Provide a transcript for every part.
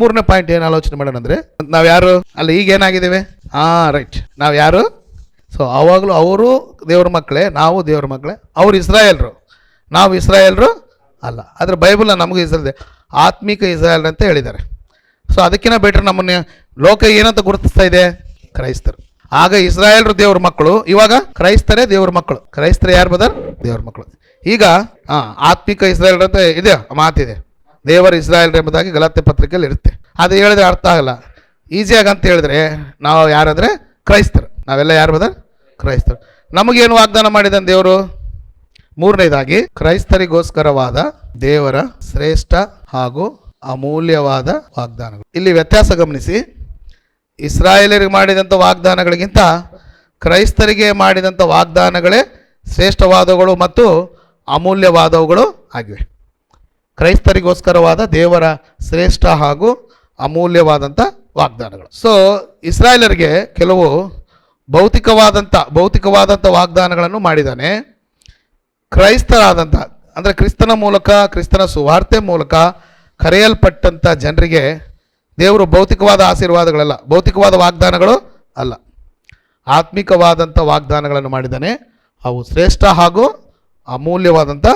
ಮೂರನೇ ಪಾಯಿಂಟ್ ಏನು ಆಲೋಚನೆ ಮಾಡೋಣ ಅಂದರೆ ನಾವು ಯಾರು ಅಲ್ಲಿ, ಈಗ ಏನಾಗಿದ್ದೇವೆ? ಹಾಂ ರೈಟ್ ನಾವು ಯಾರು ಸೊ ಅವಾಗಲೂ ಅವರು ದೇವ್ರ ಮಕ್ಕಳೇ, ನಾವು ದೇವ್ರ ಮಕ್ಕಳೇ, ಅವ್ರು ಇಸ್ರಾಯೇಲ್ರು. ನಾವು ಇಸ್ರಾಯೇಲ್ರು ಅಲ್ಲ. ಆದರೆ ಬೈಬಲ್ನ ನಮಗೂ ಇಸ್ರಾಯಲ್ ಆತ್ಮಿಕ ಇಸ್ರಾಯೇಲ್ ಅಂತ ಹೇಳಿದ್ದಾರೆ. ಸೊ ಅದಕ್ಕಿಂತ ಬೆಟರ್ ನಮ್ಮನ್ನ ಲೋಕ ಏನಂತ ಗುರುತಿಸ್ತಾ ಇದೆ? ಕ್ರೈಸ್ತರು. ಆಗ ಇಸ್ರಾಯೇಲ್ರು ದೇವ್ರ ಮಕ್ಕಳು, ಇವಾಗ ಕ್ರೈಸ್ತರೇ ದೇವ್ರ ಮಕ್ಕಳು. ಕ್ರೈಸ್ತರ ಯಾರು ಬದರ್? ದೇವ್ರ ಮಕ್ಕಳು. ಈಗ ಹಾಂ ಆತ್ಮಿಕ ಇಸ್ರಾಯೇಲ್ ಅಂತ ಇದೆ ಮಾತಿದೆ. ದೇವರ ಇಸ್ರಾಯೇಲ್ ಎಂಬುದಾಗಿ ಗಲಾತ್ಯ ಪತ್ರಿಕೆಯಲ್ಲಿ ಇರುತ್ತೆ. ಅದು ಹೇಳಿದ್ರೆ ಅರ್ಥ ಆಗಲ್ಲ. ಈಸಿಯಾಗಿ ಅಂತ ಹೇಳಿದ್ರೆ ನಾವು ಯಾರಂದ್ರೆ ಕ್ರೈಸ್ತರು. ನಾವೆಲ್ಲ ಯಾರು ಬದ ಕ್ರೈಸ್ತರು. ನಮಗೇನು ವಾಗ್ದಾನ ಮಾಡಿದ ದೇವರು? ಮೂರನೇದಾಗಿ, ಕ್ರೈಸ್ತರಿಗೋಸ್ಕರವಾದ ದೇವರ ಶ್ರೇಷ್ಠ ಹಾಗೂ ಅಮೂಲ್ಯವಾದ ವಾಗ್ದಾನಗಳು. ಇಲ್ಲಿ ವ್ಯತ್ಯಾಸ ಗಮನಿಸಿ. ಇಸ್ರಾಯೇಲರಿಗೆ ಮಾಡಿದಂಥ ವಾಗ್ದಾನಗಳಿಗಿಂತ ಕ್ರೈಸ್ತರಿಗೆ ಮಾಡಿದಂಥ ವಾಗ್ದಾನಗಳೇ ಶ್ರೇಷ್ಠವಾದವುಗಳು ಮತ್ತು ಅಮೂಲ್ಯವಾದವುಗಳು ಆಗಿವೆ. ಕ್ರೈಸ್ತರಿಗೋಸ್ಕರವಾದ ದೇವರ ಶ್ರೇಷ್ಠ ಹಾಗೂ ಅಮೂಲ್ಯವಾದಂಥ ವಾಗ್ದಾನಗಳು. ಸೊ ಇಸ್ರಾಯೇಲರಿಗೆ ಕೆಲವು ಭೌತಿಕವಾದಂಥ ಭೌತಿಕವಾದಂಥ ವಾಗ್ದಾನಗಳನ್ನು ಮಾಡಿದ್ದಾನೆ. ಕ್ರೈಸ್ತರಾದಂಥ ಅಂದರೆ ಕ್ರಿಸ್ತನ ಮೂಲಕ, ಕ್ರಿಸ್ತನ ಸುವಾರ್ತೆ ಮೂಲಕ ಕರೆಯಲ್ಪಟ್ಟಂಥ ಜನರಿಗೆ ದೇವರು ಭೌತಿಕವಾದ ಆಶೀರ್ವಾದಗಳಲ್ಲ, ಭೌತಿಕವಾದ ವಾಗ್ದಾನಗಳು ಅಲ್ಲ. ಆತ್ಮಿಕವಾದಂಥ ವಾಗ್ದಾನಗಳನ್ನು ಮಾಡಿದ್ದಾನೆ. ಅವು ಶ್ರೇಷ್ಠ ಹಾಗೂ ಅಮೂಲ್ಯವಾದಂಥ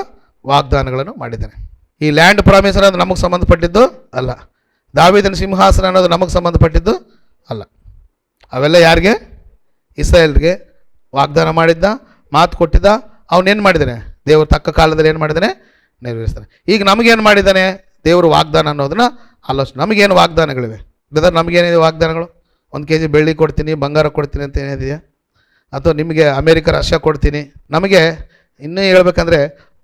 ವಾಗ್ದಾನಗಳನ್ನು ಮಾಡಿದ್ದಾನೆ. ಈ ಲ್ಯಾಂಡ್ ಪ್ರಾಮಿಸ್ ಅನ್ನೋದು ನಮಗೆ ಸಂಬಂಧಪಟ್ಟಿದ್ದು ಅಲ್ಲ. ದಾವಿದನ ಸಿಂಹಾಸನ ಅನ್ನೋದು ನಮಗೆ ಸಂಬಂಧಪಟ್ಟಿದ್ದು ಅಲ್ಲ. ಅವೆಲ್ಲ ಯಾರಿಗೆ? ಇಸ್ರೇಲ್ರಿಗೆ ವಾಗ್ದಾನ ಮಾಡಿದ್ದ, ಮಾತು ಕೊಟ್ಟಿದ್ದ ಅವನೇನು ಮಾಡಿದ್ದಾನೆ ದೇವರು ತಕ್ಕ ಕಾಲದಲ್ಲಿ ಏನು ಮಾಡಿದ್ದಾನೆ ನೆರವೇರಿಸ್ತಾನೆ. ಈಗ ನಮಗೇನು ಮಾಡಿದ್ದಾನೆ ದೇವರು ವಾಗ್ದಾನ ಅನ್ನೋದನ್ನ ಆಲೋಚನೆ. ನಮಗೇನು ವಾಗ್ದಾನಗಳಿವೆ? ಬ್ರದರ್ ನಮಗೇನಿದೆ ವಾಗ್ದಾನಗಳು? ಒಂದು ಕೆ ಜಿ ಬೆಳ್ಳಿ ಕೊಡ್ತೀನಿ, ಬಂಗಾರ ಕೊಡ್ತೀನಿ ಅಂತ ಏನಿದೆಯಾ? ಅಥವಾ ನಿಮಗೆ ಅಮೇರಿಕ, ರಷ್ಯಾ ಕೊಡ್ತೀನಿ? ನಮಗೆ ಇನ್ನೂ ಹೇಳ್ಬೇಕಂದ್ರೆ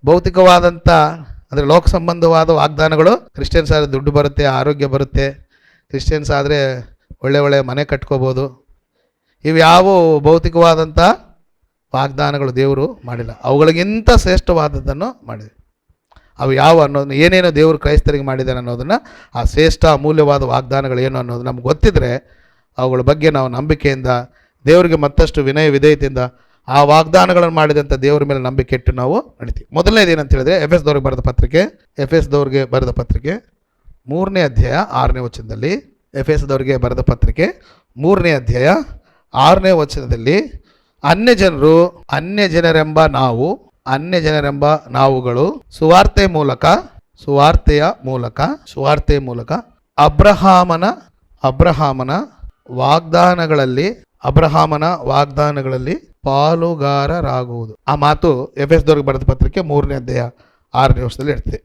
ಭೌತಿಕವಾದಂಥ ಅಂದರೆ ಲೋಕ ಸಂಬಂಧವಾದ ವಾಗ್ದಾನಗಳು, ಕ್ರಿಶ್ಚಿಯನ್ಸ್ ಆದರೆ ದುಡ್ಡು ಬರುತ್ತೆ, ಆರೋಗ್ಯ ಬರುತ್ತೆ, ಕ್ರಿಶ್ಚಿಯನ್ಸ್ ಆದರೆ ಒಳ್ಳೆ ಒಳ್ಳೆ ಮನೆ ಕಟ್ಕೋಬೋದು. ಇವು ಯಾವ ಭೌತಿಕವಾದಂಥ ವಾಗ್ದಾನಗಳು ದೇವರು ಮಾಡಿಲ್ಲ. ಅವುಗಳಿಗಿಂತ ಶ್ರೇಷ್ಠವಾದದ್ದನ್ನು ಮಾಡಿದೆ. ಅವು ಯಾವ ಅನ್ನೋದನ್ನ, ಏನೇನು ದೇವರು ಕ್ರೈಸ್ತರಿಗೆ ಮಾಡಿದ್ದಾರೆ ಅನ್ನೋದನ್ನು, ಆ ಶ್ರೇಷ್ಠ ಅಮೂಲ್ಯವಾದ ವಾಗ್ದಾನಗಳು ಏನು ಅನ್ನೋದು ನಮ್ಗೆ ಗೊತ್ತಿದ್ದರೆ ಅವುಗಳ ಬಗ್ಗೆ ನಾವು ನಂಬಿಕೆಯಿಂದ, ದೇವರಿಗೆ ಮತ್ತಷ್ಟು ವಿನಯ ವಿಧೇಯತೆಯಿಂದ ಆ ವಾಗ್ದಾನಗಳನ್ನು ಮಾಡಿದಂಥ ದೇವರ ಮೇಲೆ ನಂಬಿಕೆ ಇಟ್ಟು ನಾವು ನಡಿತೀವಿ. ಮೊದಲನೇದು ಏನಂತ ಹೇಳಿದ್ರೆ ಎಫ್ ಎಸ್ ದವ್ರಿಗೆ ಬರೆದ ಪತ್ರಿಕೆ ಎಫ್ ಎಸ್ ದವ್ರಿಗೆ ಬರೆದ ಪತ್ರಿಕೆ, ಮೂರನೇ ಅಧ್ಯಾಯ ಆರನೇ ವಚನದಲ್ಲಿ ಎಫ್ ಎಸ್ ದವ್ರಿಗೆ ಬರೆದ ಪತ್ರಿಕೆ, ಮೂರನೇ ಅಧ್ಯಾಯ ಆರನೇ ವಚನದಲ್ಲಿ ಅನ್ಯ ಜನರು, ಅನ್ಯ ಜನರೆಂಬ ನಾವು, ಅನ್ಯ ಜನರೆಂಬ ನಾವುಗಳು, ಸುವಾರ್ತೆ ಮೂಲಕ, ಸುವಾರ್ತೆಯ ಮೂಲಕ ಸುವಾರ್ತೆಯ ಮೂಲಕ ಅಬ್ರಹಾಮನ ಅಬ್ರಹಾಮನ ವಾಗ್ದಾನಗಳಲ್ಲಿ ಅಬ್ರಹಾಮನ ವಾಗ್ದಾನಗಳಲ್ಲಿ ಪಾಲುಗಾರರಾಗುವುದು. ಆ ಮಾತು ಎಫ್ ಎಸ್ ದವ್ರಿಗೆ ಬರೆದ ಪತ್ರಿಕೆ ಮೂರನೇ ಅಧ್ಯಾಯ ಆರನೇ ವರ್ಷದಲ್ಲಿ ಇರ್ತದೆ.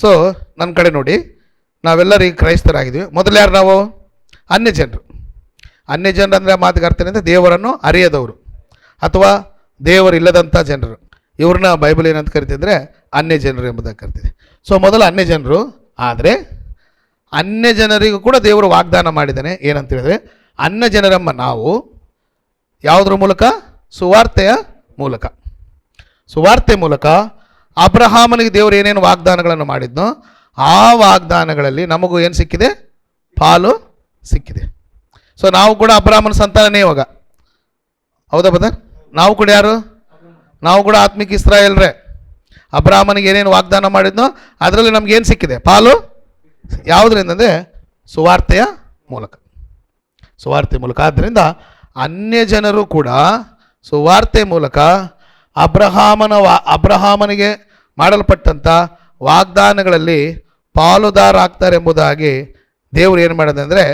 ಸೊ ನನ್ನ ಕಡೆ ನೋಡಿ, ನಾವೆಲ್ಲರೂ ಈಗ ಕ್ರೈಸ್ತರಾಗಿದ್ದೀವಿ. ಮೊದಲು ಯಾರು ನಾವು? ಅನ್ಯ ಜನರು ಅನ್ಯ ಜನರು ಅಂದರೆ ಮಾತಿಗೆ ಅಂದರೆ ದೇವರನ್ನು ಅರಿಯದವರು. ಅಥವಾ ದೇವರಿಲ್ಲದಂಥ ಜನರು. ಇವ್ರನ್ನ ಬೈಬಲ್ ಏನಂತ ಕರಿತಿದ್ರೆ ಅನ್ಯ ಜನರು ಎಂಬುದಾಗಿ ಕರಿತಿದೆ ಸೊ ಮೊದಲು ಅನ್ಯ ಜನರು ಆದರೆ ಅನ್ಯ ಜನರಿಗೂ ಕೂಡ ದೇವರು ವಾಗ್ದಾನ ಮಾಡಿದ್ದಾನೆ ಏನಂತ ಹೇಳಿದ್ರೆ ಅನ್ಯ ಜನರಮ್ಮ ನಾವು ಯಾವುದ್ರ ಮೂಲಕ? ಸುವಾರ್ತೆಯ ಮೂಲಕ. ಸುವಾರ್ತೆ ಮೂಲಕ ಅಬ್ರಹಾಮನಿಗೆ ದೇವರು ಏನೇನು ವಾಗ್ದಾನಗಳನ್ನು ಮಾಡಿದ್ನೋ ಆ ವಾಗ್ದಾನಗಳಲ್ಲಿ ನಮಗೂ ಏನು ಸಿಕ್ಕಿದೆ? ಪಾಲು ಸಿಕ್ಕಿದೆ. ಸೊ ನಾವು ಕೂಡ ಅಬ್ರಾಹ್ಮನ ಸಂತಾನನೇ ಇವಾಗ. ಹೌದಾ ಬದರ್ ನಾವು ಕೂಡ ಯಾರು? ನಾವು ಕೂಡ ಆತ್ಮಿಕ ಇಸ್ರಾಯೇಲ್ರೇ. ಅಬ್ರಾಹ್ಮನಿಗೆ ಏನೇನು ವಾಗ್ದಾನ ಮಾಡಿದ್ನೋ ಅದರಲ್ಲಿ ನಮ್ಗೆ ಏನು ಸಿಕ್ಕಿದೆ? ಪಾಲು? ಯಾವುದರಿಂದ ಅಂದರೆ ಸುವಾರ್ತೆಯ ಮೂಲಕ. ಸುವಾರ್ತೆ ಮೂಲಕ. ಆದ್ದರಿಂದ ಅನ್ಯ ಜನರು ಕೂಡ ಸುವಾರ್ತೆ ಮೂಲಕ ಅಬ್ರಹಾಮನ ವಾ, ಅಬ್ರಹಾಮನಿಗೆ ಮಾಡಲ್ಪಟ್ಟಂಥ ವಾಗ್ದಾನಗಳಲ್ಲಿ ಪಾಲುದಾರಾಗ್ತಾರೆ ಎಂಬುದಾಗಿ ದೇವರು ಏನು ಮಾಡಿದೆ ಅಂದರೆ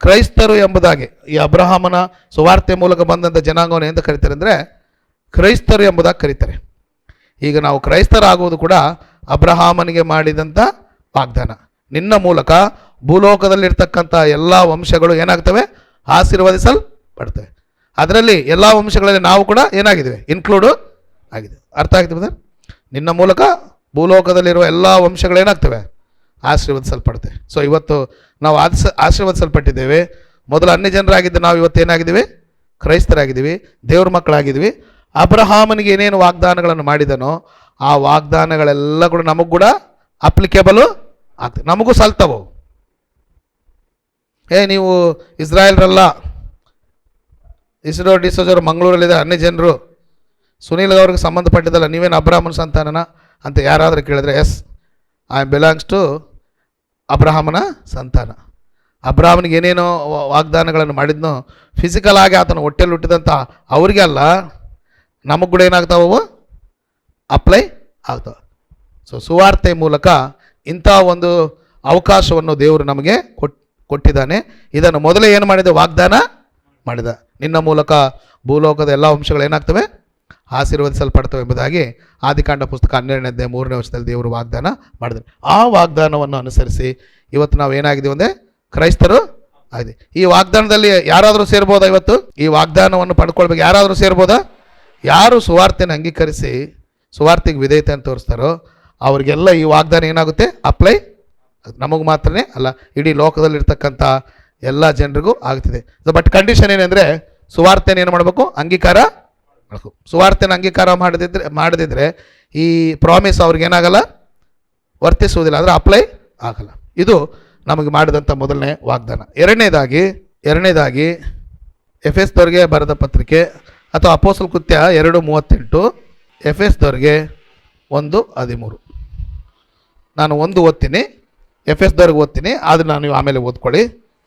ಕ್ರೈಸ್ತರು ಎಂಬುದಾಗಿ ಈ ಅಬ್ರಹಾಮನ ಸುವಾರ್ತೆ ಮೂಲಕ ಬಂದಂಥ ಜನಾಂಗವನ್ನು ಎಂದು ಕರೀತಾರೆ ಅಂದರೆ ಕ್ರೈಸ್ತರು ಎಂಬುದಾಗಿ ಕರೀತಾರೆ. ಈಗ ನಾವು ಕ್ರೈಸ್ತರಾಗುವುದು ಕೂಡ ಅಬ್ರಹಾಮನಿಗೆ ಮಾಡಿದಂಥ ವಾಗ್ದಾನ. ನಿನ್ನ ಮೂಲಕ ಭೂಲೋಕದಲ್ಲಿರ್ತಕ್ಕಂಥ ಎಲ್ಲ ವಂಶಗಳು ಏನಾಗ್ತವೆ? ಆಶೀರ್ವದಿಸಲ್ಪಡ್ತವೆ ಅದರಲ್ಲಿ ಎಲ್ಲ ವಂಶಗಳಲ್ಲಿ ನಾವು ಕೂಡ ಏನಾಗಿದ್ದೇವೆ ಇನ್ಕ್ಲೂಡು ಆಗಿದೆ ಅರ್ಥ ಆಗ್ತದೆ ಬದರ್ ನಿನ್ನ ಮೂಲಕ ಭೂಲೋಕದಲ್ಲಿರುವ ಎಲ್ಲ ವಂಶಗಳೇನಾಗ್ತವೆ ಆಶೀರ್ವದಿಸಲ್ಪಡ್ತವೆ ಸೊ ಇವತ್ತು ನಾವು ಆಶ ಆಶೀರ್ವದಿಸಲ್ಪಟ್ಟಿದ್ದೇವೆ. ಮೊದಲು ಅನ್ಯ ಜನರಾಗಿದ್ದು ನಾವು ಇವತ್ತು ಏನಾಗಿದ್ದೀವಿ? ಕ್ರೈಸ್ತರಾಗಿದ್ದೀವಿ, ದೇವ್ರ ಮಕ್ಕಳಾಗಿದ್ದೀವಿ. ಅಬ್ರಹಾಮನಿಗೆ ಏನೇನು ವಾಗ್ದಾನಗಳನ್ನು ಮಾಡಿದನೋ ಆ ವಾಗ್ದಾನಗಳೆಲ್ಲ ಕೂಡ ನಮಗೂ ಕೂಡ ಅಪ್ಲಿಕೇಬಲು ಆಗ್ತದೆ ನಮಗೂ ಸಲ್ತವು. ಏ ನೀವು ಇಸ್ರಾಯೇಲ್ರಲ್ಲ. ಇಸ್ರೋ ಡಿಸೋಜರು ಮಂಗಳೂರಲ್ಲಿದೆ ಅನ್ಯ ಜನರು. ಸುನೀಲ್ ಅವ್ರಿಗೆ ಸಂಬಂಧಪಟ್ಟಿದ್ದಲ್ಲ, ನೀವೇನು ಅಬ್ರಾಹ್ಮನ್ ಸಂತಾನನ ಅಂತ ಯಾರಾದರೂ ಕೇಳಿದ್ರೆ, ಎಸ್ ಐ ಬಿಲಾಂಗ್ಸ್ ಟು ಅಬ್ರಾಹ್ಮನ ಸಂತಾನ. ಅಬ್ರಾಹ್ಮನಿಗೆ ಏನೇನೋ ವಾಗ್ದಾನಗಳನ್ನು ಮಾಡಿದ್ನೋ ಫಿಸಿಕಲ್ ಆಗಿ ಆತನ ಹೊಟ್ಟೆಲಿ ಹುಟ್ಟಿದಂಥ ಅವ್ರಿಗೆ ಅಲ್ಲ, ನಮಗೆ ಕೂಡ ಏನಾಗ್ತಾವವು ಅಪ್ಲೈ ಆಗ್ತಾವ. ಸೊ ಸುವಾರ್ತೆ ಮೂಲಕ ಇಂಥ ಒಂದು ಅವಕಾಶವನ್ನು ದೇವರು ನಮಗೆ ಕೊಟ್ ಕೊಟ್ಟಿದ್ದಾನೆ. ಇದನ್ನು ಮೊದಲೇ ಏನು ಮಾಡಿದೆ? ವಾಗ್ದಾನ ಮಾಡಿದ. ನಿನ್ನ ಮೂಲಕ ಭೂಲೋಕದ ಎಲ್ಲ ಅಂಶಗಳು ಏನಾಗ್ತವೆ? ಆಶೀರ್ವದಿಸಲ್ಪಡ್ತವೆ ಎಂಬುದಾಗಿ ಆದಿಕಾಂಡ ಪುಸ್ತಕ ಹನ್ನೆರಡನೇ ಮೂರನೇ ವರ್ಷದಲ್ಲಿ ದೇವರು ವಾಗ್ದಾನ ಮಾಡಿದರು ಆ ವಾಗ್ದಾನವನ್ನು ಅನುಸರಿಸಿ ಇವತ್ತು ನಾವು ಏನಾಗಿದ್ದೀವಿ ಅಂದರೆ ಕ್ರೈಸ್ತರು ಆಗಿದೆ. ಈ ವಾಗ್ದಾನದಲ್ಲಿ ಯಾರಾದರೂ ಸೇರ್ಬೋದಾ ಇವತ್ತು? ಈ ವಾಗ್ದಾನವನ್ನು ಪಡ್ಕೊಳ್ಬೇಕು. ಯಾರಾದರೂ ಸೇರ್ಬೋದಾ? ಯಾರು ಸುವಾರ್ತೆನ ಅಂಗೀಕರಿಸಿ ಸುವಾರ್ತೆಗೆ ವಿಧೇಯತೆಯನ್ನು ತೋರಿಸ್ತಾರೋ ಅವರಿಗೆಲ್ಲ ಈ ವಾಗ್ದಾನ ಏನಾಗುತ್ತೆ? ಅಪ್ಲೈ ನಮಗೆ ಮಾತ್ರನೇ ಅಲ್ಲ, ಇಡೀ ಲೋಕದಲ್ಲಿರ್ತಕ್ಕಂಥ ಎಲ್ಲ ಜನರಿಗೂ ಆಗ್ತಿದೆ. ಬಟ್ ಕಂಡೀಷನ್ ಏನಂದರೆ ಸುವಾರ್ತೆನ ಏನು ಮಾಡಬೇಕು? ಅಂಗೀಕಾರ ಮಾಡಬೇಕು. ಸುವಾರ್ತೆನ ಅಂಗೀಕಾರ ಮಾಡದಿದ್ರೆ ಮಾಡದಿದ್ದರೆ ಈ ಪ್ರಾಮಿಸ್ ಅವ್ರಿಗೇನಾಗಲ್ಲ ವರ್ತಿಸುವುದಿಲ್ಲ, ಅಂದರೆ ಅಪ್ಲೈ ಆಗಲ್ಲ. ಇದು ನಮಗೆ ಮಾಡಿದಂಥ ಮೊದಲನೇ ವಾಗ್ದಾನ. ಎರಡನೇದಾಗಿ ಎರಡನೇದಾಗಿ ಎಫ್ ಎಸ್ ದವ್ರಿಗೆ ಬರೆದ ಪತ್ರಿಕೆ ಅಥವಾ ಅಪೋಸಲ್ ಕೃತ್ಯ ಎರಡು ಮೂವತ್ತೆಂಟು ಎಫ್ ಎಸ್ ದವ್ರಿಗೆ ಒಂದು ಹದಿಮೂರು. ನಾನು ಒಂದು ಓದ್ತೀನಿ. ಎಫ್ ಎಸ್ ದವ್ರಿಗೆ ಓದ್ತೀನಿ ನಾನು ನೀವು ಆಮೇಲೆ ಓದ್ಕೊಳ್ಳಿ.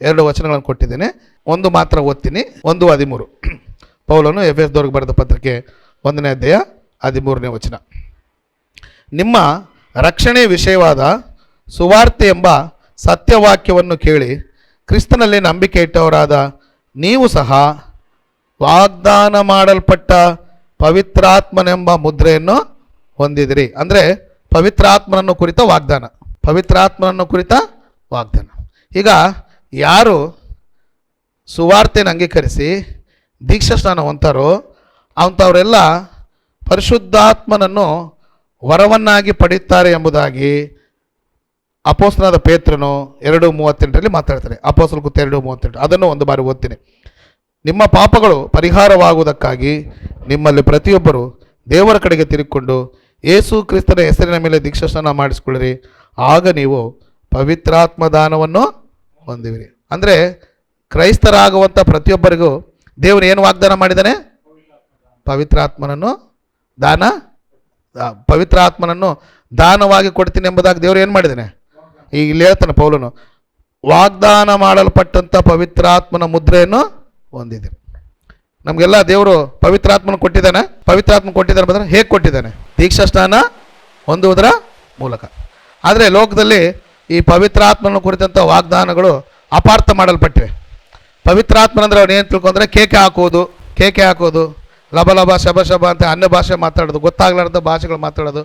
ಎರಡು ವಚನಗಳನ್ನು ಕೊಟ್ಟಿದ್ದೇನೆ. ಒಂದು ಮಾತ್ರ ಓದ್ತೀನಿ, ಒಂದು ಹದಿಮೂರು. ಪೌಲನು ಎಫ್ ಎಸ್ ದವ್ರಿಗೆ ಬರೆದ ಪತ್ರಿಕೆ ಒಂದನೇ ಅಧ್ಯಾಯ ಹದಿಮೂರನೇ ವಚನ. ನಿಮ್ಮ ರಕ್ಷಣೆ ವಿಷಯವಾದ ಸುವಾರ್ತೆ ಎಂಬ ಸತ್ಯವಾಕ್ಯವನ್ನು ಕೇಳಿ, ಕ್ರಿಸ್ತನಲ್ಲಿ ನಂಬಿಕೆ ಇಟ್ಟವರಾದ ನೀವು ಸಹ ವಾಗ್ದಾನ ಮಾಡಲ್ಪಟ್ಟ ಪವಿತ್ರಾತ್ಮನೆಂಬ ಮುದ್ರೆಯನ್ನು ಹೊಂದಿದಿರಿ. ಅಂದರೆ ಪವಿತ್ರಾತ್ಮನನ್ನು ಕುರಿತ ವಾಗ್ದಾನ. ಪವಿತ್ರಾತ್ಮನನ್ನು ಕುರಿತ ವಾಗ್ದಾನ. ಈಗ ಯಾರು ಸುವಾರ್ತೆಯನ್ನು ಅಂಗೀಕರಿಸಿ ದೀಕ್ಷಾ ಸ್ನಾನ ಹೊಂತಾರೋ ಅಂಥವರೆಲ್ಲ ಪರಿಶುದ್ಧಾತ್ಮನನ್ನು ವರವನ್ನಾಗಿ ಪಡೆಯುತ್ತಾರೆ ಎಂಬುದಾಗಿ ಅಪೋಸ್ತನಾದ ಪೇತ್ರನು ಎರಡು ಮೂವತ್ತೆಂಟರಲ್ಲಿ ಮಾತಾಡ್ತಾರೆ ಅಪೋಸ್ತಲ ಕುತ್ತ ಎರಡು ಮೂವತ್ತೆಂಟು. ಅದನ್ನು ಒಂದು ಬಾರಿ ಓದ್ತೀನಿ. ನಿಮ್ಮ ಪಾಪಗಳು ಪರಿಹಾರವಾಗುವುದಕ್ಕಾಗಿ ನಿಮ್ಮಲ್ಲಿ ಪ್ರತಿಯೊಬ್ಬರು ದೇವರ ಕಡೆಗೆ ತಿರುಗಿಕೊಂಡು ಯೇಸು ಕ್ರಿಸ್ತನ ಹೆಸರಿನ ಮೇಲೆ ದೀಕ್ಷಾಸ್ನಾನ ಮಾಡಿಸ್ಕೊಳ್ಳಿರಿ. ಆಗ ನೀವು ಪವಿತ್ರಾತ್ಮ ದಾನವನ್ನು ಹೊಂದಿವಿರಿ. ಅಂದರೆ ಕ್ರೈಸ್ತರಾಗುವಂಥ ಪ್ರತಿಯೊಬ್ಬರಿಗೂ ದೇವರು ಏನು ವಾಗ್ದಾನ ಮಾಡಿದ್ದಾನೆ? ಪವಿತ್ರಾತ್ಮನನ್ನು ದಾನ ಪವಿತ್ರಾತ್ಮನನ್ನು ದಾನವಾಗಿ ಕೊಡ್ತೀನಿ ಎಂಬುದಾಗಿ ದೇವರು ಏನು ಮಾಡಿದ್ದಾನೆ? ಈಗ ಇಲ್ಲಿ ಹೇಳ್ತಾನೆ ಪೌಲನು, ವಾಗ್ದಾನ ಮಾಡಲ್ಪಟ್ಟಂಥ ಪವಿತ್ರಾತ್ಮನ ಮುದ್ರೆಯನ್ನು ಹೊಂದಿದೆ ನಮಗೆಲ್ಲ ದೇವರು ಪವಿತ್ರಾತ್ಮನ ಕೊಟ್ಟಿದ್ದಾನೆ. ಪವಿತ್ರಾತ್ಮ ಕೊಟ್ಟಿದ್ದಾನೆ ಬಂದರೆ ಹೇಗೆ ಕೊಟ್ಟಿದ್ದಾನೆ? ದೀಕ್ಷಾ ಸ್ನಾನ ಹೊಂದುವುದರ ಮೂಲಕ. ಆದರೆ ಲೋಕದಲ್ಲಿ ಈ ಪವಿತ್ರಾತ್ಮನ ಕುರಿತಂಥ ವಾಗ್ದಾನಗಳು ಅಪಾರ್ಥ ಮಾಡಲ್ಪಟ್ಟಿವೆ. ಪವಿತ್ರಾತ್ಮನಂದ್ರೆ ಅವ್ರು ಏನು ತಿಳ್ಕೊಂಡ್ರೆ ಕೇಕೆ ಹಾಕೋದು ಕೇಕೆ ಹಾಕೋದು ಲಬ ಲಬ, ಶಬ ಶಬ ಅಂತ ಅನ್ಯ ಭಾಷೆ ಮಾತಾಡೋದು, ಗೊತ್ತಾಗ್ಲಾರ್ದ ಭಾಷೆಗಳು ಮಾತಾಡೋದು,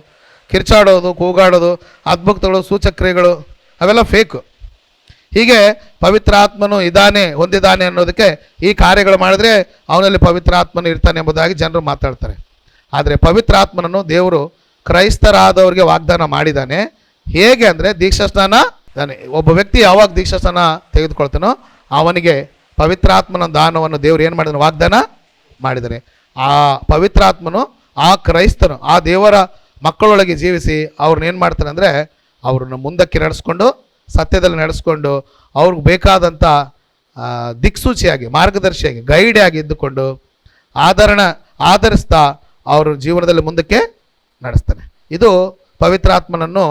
ಕಿರ್ಚಾಡೋದು, ಕೂಗಾಡೋದು, ಅದ್ಭುತಗಳು, ಸೂಚಕ್ರಿಯೆಗಳು, ಅವೆಲ್ಲ ಫೇಕು ಹೀಗೆ ಪವಿತ್ರಾತ್ಮನು ಇದ್ದಾನೆ ಹೊಂದಿದ್ದಾನೆ ಅನ್ನೋದಕ್ಕೆ ಈ ಕಾರ್ಯಗಳು ಮಾಡಿದ್ರೆ ಅವನಲ್ಲಿ ಪವಿತ್ರಾತ್ಮನು ಇರ್ತಾನೆ ಎಂಬುದಾಗಿ ಜನರು ಮಾತಾಡ್ತಾರೆ. ಆದರೆ ಪವಿತ್ರಾತ್ಮನನ್ನು ದೇವರು ಕ್ರೈಸ್ತರಾದವರಿಗೆ ವಾಗ್ದಾನ ಮಾಡಿದ್ದಾನೆ ಹೇಗೆ ಅಂದರೆ ದೀಕ್ಷಾಸ್ನಾನ ತಾನೆ ಒಬ್ಬ ವ್ಯಕ್ತಿ ಯಾವಾಗ ದೀಕ್ಷಾಸ್ನಾನ ತೆಗೆದುಕೊಳ್ತಾನೋ ಅವನಿಗೆ ಪವಿತ್ರಾತ್ಮನ ದಾನವನ್ನು ದೇವರು ಏನು ಮಾಡಿದನು? ವಾಗ್ದಾನ ಮಾಡಿದರೆ ಆ ಪವಿತ್ರಾತ್ಮನು, ಆ ಕ್ರೈಸ್ತನು, ಆ ದೇವರ ಮಕ್ಕಳೊಳಗೆ ಜೀವಿಸಿ ಅವ್ರನ್ನ ಏನು ಮಾಡ್ತಾನೆ ಅಂದರೆ ಅವ್ರನ್ನ ಮುಂದಕ್ಕೆ ನಡೆಸ್ಕೊಂಡು, ಸತ್ಯದಲ್ಲಿ ನಡೆಸ್ಕೊಂಡು, ಅವ್ರಿಗೆ ಬೇಕಾದಂಥ ದಿಕ್ಸೂಚಿಯಾಗಿ, ಮಾರ್ಗದರ್ಶಿಯಾಗಿ ಗೈಡ್ ಆಗಿ ಇದ್ದುಕೊಂಡು ಆಧರಣ ಆಧರಿಸ್ತಾ ಅವ್ರ ಜೀವನದಲ್ಲಿ ಮುಂದಕ್ಕೆ ನಡೆಸ್ತಾನೆ. ಇದು ಪವಿತ್ರಾತ್ಮನನ್ನು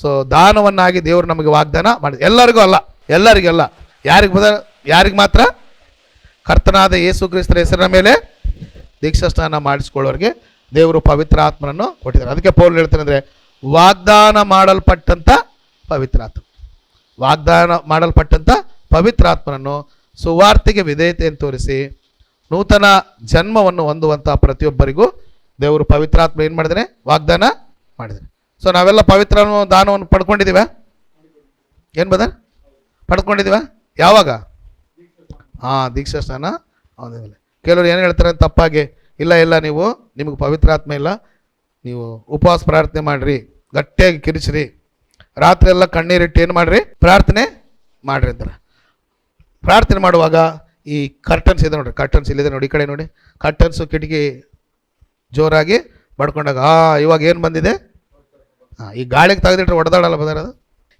ಸೊ ದಾನವನ್ನಾಗಿ ದೇವರು ನಮಗೆ ವಾಗ್ದಾನ ಮಾಡಿದ. ಎಲ್ಲರಿಗೂ ಅಲ್ಲ. ಎಲ್ಲರಿಗೆಲ್ಲ ಯಾರಿಗೆ ಬದ ಯಾರಿಗೆ ಮಾತ್ರ? ಕರ್ತನಾದ ಯೇಸು ಕ್ರಿಸ್ತರ ಹೆಸರಿನ ಮೇಲೆ ದೀಕ್ಷಾ ಸ್ನಾನ ಮಾಡಿಸ್ಕೊಳ್ಳೋರಿಗೆ ದೇವರು ಪವಿತ್ರ ಆತ್ಮನನ್ನು ಕೊಟ್ಟಿದ್ದಾರೆ. ಅದಕ್ಕೆ ಪೌಲ್ ಹೇಳ್ತಾನೆ ಅಂದರೆ, ವಾಗ್ದಾನ ಮಾಡಲ್ಪಟ್ಟಂಥ ಪವಿತ್ರಾತ್ಮ ವಾಗ್ದಾನ ಮಾಡಲ್ಪಟ್ಟಂಥ ಪವಿತ್ರಾತ್ಮನನ್ನು ಸುವಾರ್ತೆಗೆ ವಿಧೇಯತೆಯನ್ನು ತೋರಿಸಿ ನೂತನ ಜನ್ಮವನ್ನು ಹೊಂದುವಂಥ ಪ್ರತಿಯೊಬ್ಬರಿಗೂ ದೇವರು ಪವಿತ್ರಾತ್ಮ ಏನು ಮಾಡಿದರೆ ವಾಗ್ದಾನ ಮಾಡಿದ್ದಾನೆ ಸೊ ನಾವೆಲ್ಲ ಪವಿತ್ರ ದಾನವನ್ನು ಪಡ್ಕೊಂಡಿದ್ದೀವ ಏನು ಬದ ಪಡ್ಕೊಂಡಿದ್ದೀವ ಯಾವಾಗ? ಹಾಂ, ದೀಕ್ಷಾ ಸ್ನಾನ. ಹೌದಿಲ್ಲ ಕೆಲವರು ಏನು ಹೇಳ್ತಾರೆ ತಪ್ಪಾಗಿ, ಇಲ್ಲ ಇಲ್ಲ, ನೀವು, ನಿಮಗೆ ಪವಿತ್ರಾತ್ಮ ಇಲ್ಲ, ನೀವು ಉಪವಾಸ ಪ್ರಾರ್ಥನೆ ಮಾಡಿರಿ, ಗಟ್ಟಿಯಾಗಿ ಕಿರಿಚ್ರಿ. ರಾತ್ರಿ ಎಲ್ಲ ಕಣ್ಣೀರಿಟ್ಟು ಏನು ಮಾಡಿರಿ? ಪ್ರಾರ್ಥನೆ ಮಾಡಿರಿ ಅಂತಾರೆ. ಪ್ರಾರ್ಥನೆ ಮಾಡುವಾಗ ಈ ಕರ್ಟನ್ಸ್ ಇದೆ ನೋಡಿರಿ ಕರ್ಟನ್ಸ್ ಇಲ್ಲಿದೆ ನೋಡಿ, ಈ ಕಡೆ ನೋಡಿ. ಕರ್ಟನ್ಸು ಕಿಟಕಿ ಜೋರಾಗಿ ಪಡ್ಕೊಂಡಾಗ ಆ, ಇವಾಗ ಏನು ಬಂದಿದೆ? ಹಾಂ ಈ ಗಾಳಿಗೆ ತೆಗೆದಿಟ್ರೆ ಬದರ ಅದು?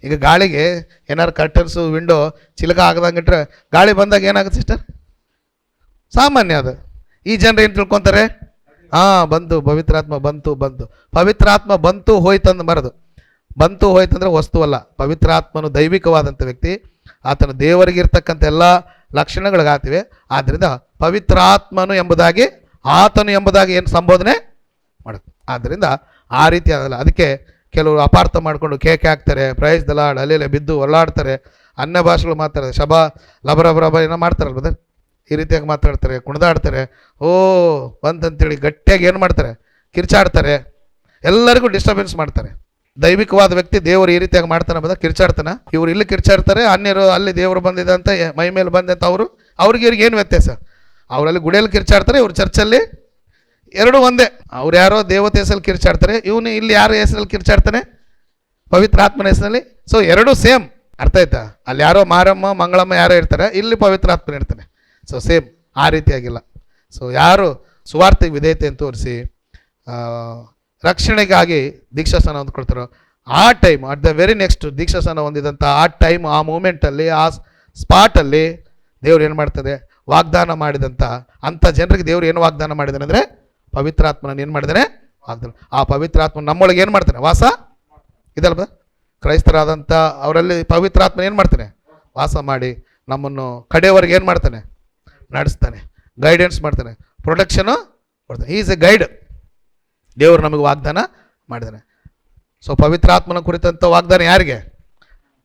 ಈಗ ಗಾಳಿಗೆ ಏನಾರು ಕರ್ಟನ್ಸು ವಿಂಡೋ ಚಿಲಕ ಹಾಕ್ದಂಗಿಟ್ರೆ ಗಾಳಿ ಬಂದಾಗ ಏನಾಗುತ್ತೆ ಸಿಸ್ಟರ್ ಸಾಮಾನ್ಯ ಅದು. ಈ ಜನರು ಏನು ತಿಳ್ಕೊತಾರೆ? ಹಾಂ ಬಂತು, ಪವಿತ್ರಾತ್ಮ ಬಂತು ಬಂತು. ಪವಿತ್ರಾತ್ಮ ಬಂತು ಹೋಯ್ತು ಅಂದ ಮರದು. ಬಂತು ಹೋಯ್ತಂದ್ರೆ ವಸ್ತುವಲ್ಲ ಪವಿತ್ರಾತ್ಮನು ದೈವಿಕವಾದಂಥ ವ್ಯಕ್ತಿ. ಆತನು ದೇವರಿಗಿರ್ತಕ್ಕಂಥ ಎಲ್ಲ ಲಕ್ಷಣಗಳಿಗಾಗ್ತಿವೆ ಆದ್ದರಿಂದ ಪವಿತ್ರಾತ್ಮನು ಎಂಬುದಾಗಿ, ಆತನು ಎಂಬುದಾಗಿ ಏನು ಸಂಬೋಧನೆ ಮಾಡುತ್ತೆ. ಆದ್ದರಿಂದ ಆ ರೀತಿ ಅದಲ್ಲ ಅದಕ್ಕೆ ಕೆಲವರು ಅಪಾರ್ಥ ಮಾಡಿಕೊಂಡು ಕೇಕೆ ಹಾಕ್ತಾರೆ ಪ್ರೈಸ್ ದಲಾಡ್ ಅಲ್ಲೆಲ್ಲ ಬಿದ್ದು ಒಳ್ಳಾಡ್ತಾರೆ ಅನ್ಯ ಭಾಷೆಗಳು ಮಾತಾಡ್ತಾರೆ, ಶಬ ಲಬರಬರಬ ಏನೋ ಮಾಡ್ತಾರಲ್ಲ ಬದರ್ ಈ ರೀತಿಯಾಗಿ ಮಾತಾಡ್ತಾರೆ, ಕುಣಿದಾಡ್ತಾರೆ, ಓ, ಬಂತಂತೇಳಿ ಗಟ್ಟಿಯಾಗಿ ಏನು ಮಾಡ್ತಾರೆ? ಕಿರ್ಚಾಡ್ತಾರೆ. ಎಲ್ಲರಿಗೂ ಡಿಸ್ಟರ್ಬೆನ್ಸ್ ಮಾಡ್ತಾರೆ. ದೈವಿಕವಾದ ವ್ಯಕ್ತಿ ದೇವರು ಈ ರೀತಿಯಾಗಿ ಮಾಡ್ತಾನೆ ಬದ ಕಿರ್ಚಾಡ್ತಾನೆ. ಇವ್ರು ಇಲ್ಲಿ ಕಿರ್ಚಾಡ್ತಾರೆ ಅನ್ಯರು ಅಲ್ಲಿ ದೇವರು ಬಂದಿದೆ ಅಂತ, ಮೈ ಮೇಲೆ ಬಂದೆ ಅಂತ ಅವರು, ಅವ್ರಿಗೆ ಇವ್ರಿಗೆ ಏನು ವ್ಯತ್ಯಾಸ? ಅವರಲ್ಲಿ ಗುಡಿಯಲ್ಲಿ ಕಿರ್ಚಾಡ್ತಾರೆ, ಇವ್ರು ಚರ್ಚಲ್ಲಿ ಎರಡು ಒಂದೇ. ಅವ್ರು ಯಾರೋ ದೇವತೆ ಹೆಸರಲ್ಲಿ ಕಿರ್ಚಾಡ್ತಾರೆ, ಇವನು ಇಲ್ಲಿ ಯಾರ ಹೆಸರಲ್ಲಿ ಕಿರ್ಚಾಡ್ತಾನೆ? ಪವಿತ್ರ ಆತ್ಮನ ಹೆಸರಲ್ಲಿ. ಸೊ ಎರಡು ಸೇಮ್ ಅರ್ಥ ಆಯ್ತಾ? ಅಲ್ಲಿ ಯಾರೋ ಮಾರಮ್ಮ, ಮಂಗಳಮ್ಮ ಯಾರೋ ಇರ್ತಾರೆ, ಇಲ್ಲಿ ಪವಿತ್ರ ಆತ್ಮನ ಇರ್ತಾನೆ. ಸೊ ಸೇಮ್ ಆ ರೀತಿಯಾಗಿಲ್ಲ ಸೊ ಯಾರು ಸುವಾರ್ತೆಗೆ ಅಂತ ತೋರಿಸಿ ರಕ್ಷಣೆಗಾಗಿ ದೀಕ್ಷಾಸ್ನಾನ ಹೊಂದ್ಕೊಳ್ತಾರೋ ಆ time at the very next ದೀಕ್ಷಾಸ್ನಾನ ಹೊಂದಿದಂಥ ಆ ಟೈಮ್ ಆ ಮೂಮೆಂಟಲ್ಲಿ ಆ ಸ್ಪಾಟಲ್ಲಿ ದೇವ್ರು ಏನು ಮಾಡ್ತದೆ? ವಾಗ್ದಾನ ಮಾಡಿದಂಥ ಅಂಥ ಜನರಿಗೆ ದೇವ್ರು ಏನು ವಾಗ್ದಾನ ಮಾಡಿದಾನೆ ಅಂದರೆ ಪವಿತ್ರಾತ್ಮನ ಏನು ಮಾಡಿದರೆ ಆಗ್ತಾರೆ ಆ ಪವಿತ್ರಾತ್ಮ ನಮ್ಮೊಳಗೆ ಏನು ಮಾಡ್ತಾನೆ? ವಾಸ? ಇದಲ್ವ? ಕ್ರೈಸ್ತರಾದಂಥ ಅವರಲ್ಲಿ ಪವಿತ್ರಾತ್ಮ ಏನು ಮಾಡ್ತಾನೆ? ವಾಸ ಮಾಡಿ ನಮ್ಮನ್ನು ಕಡೆಯವರೆಗೆ ಏನು ಮಾಡ್ತಾನೆ? ನಡೆಸ್ತಾನೆ. ಗೈಡೆನ್ಸ್ ಮಾಡ್ತಾನೆ. ಪ್ರೊಟೆಕ್ಷನು ಕೊಡ್ತಾನೆ. ಈಸ್ ಎ ಗೈಡ್ ದೇವರು ನಮಗೆ ವಾಗ್ದಾನ ಮಾಡಿದ್ದಾನೆ. ಸೊ ಪವಿತ್ರಾತ್ಮನ ಕುರಿತಂಥ ವಾಗ್ದಾನ ಯಾರಿಗೆ?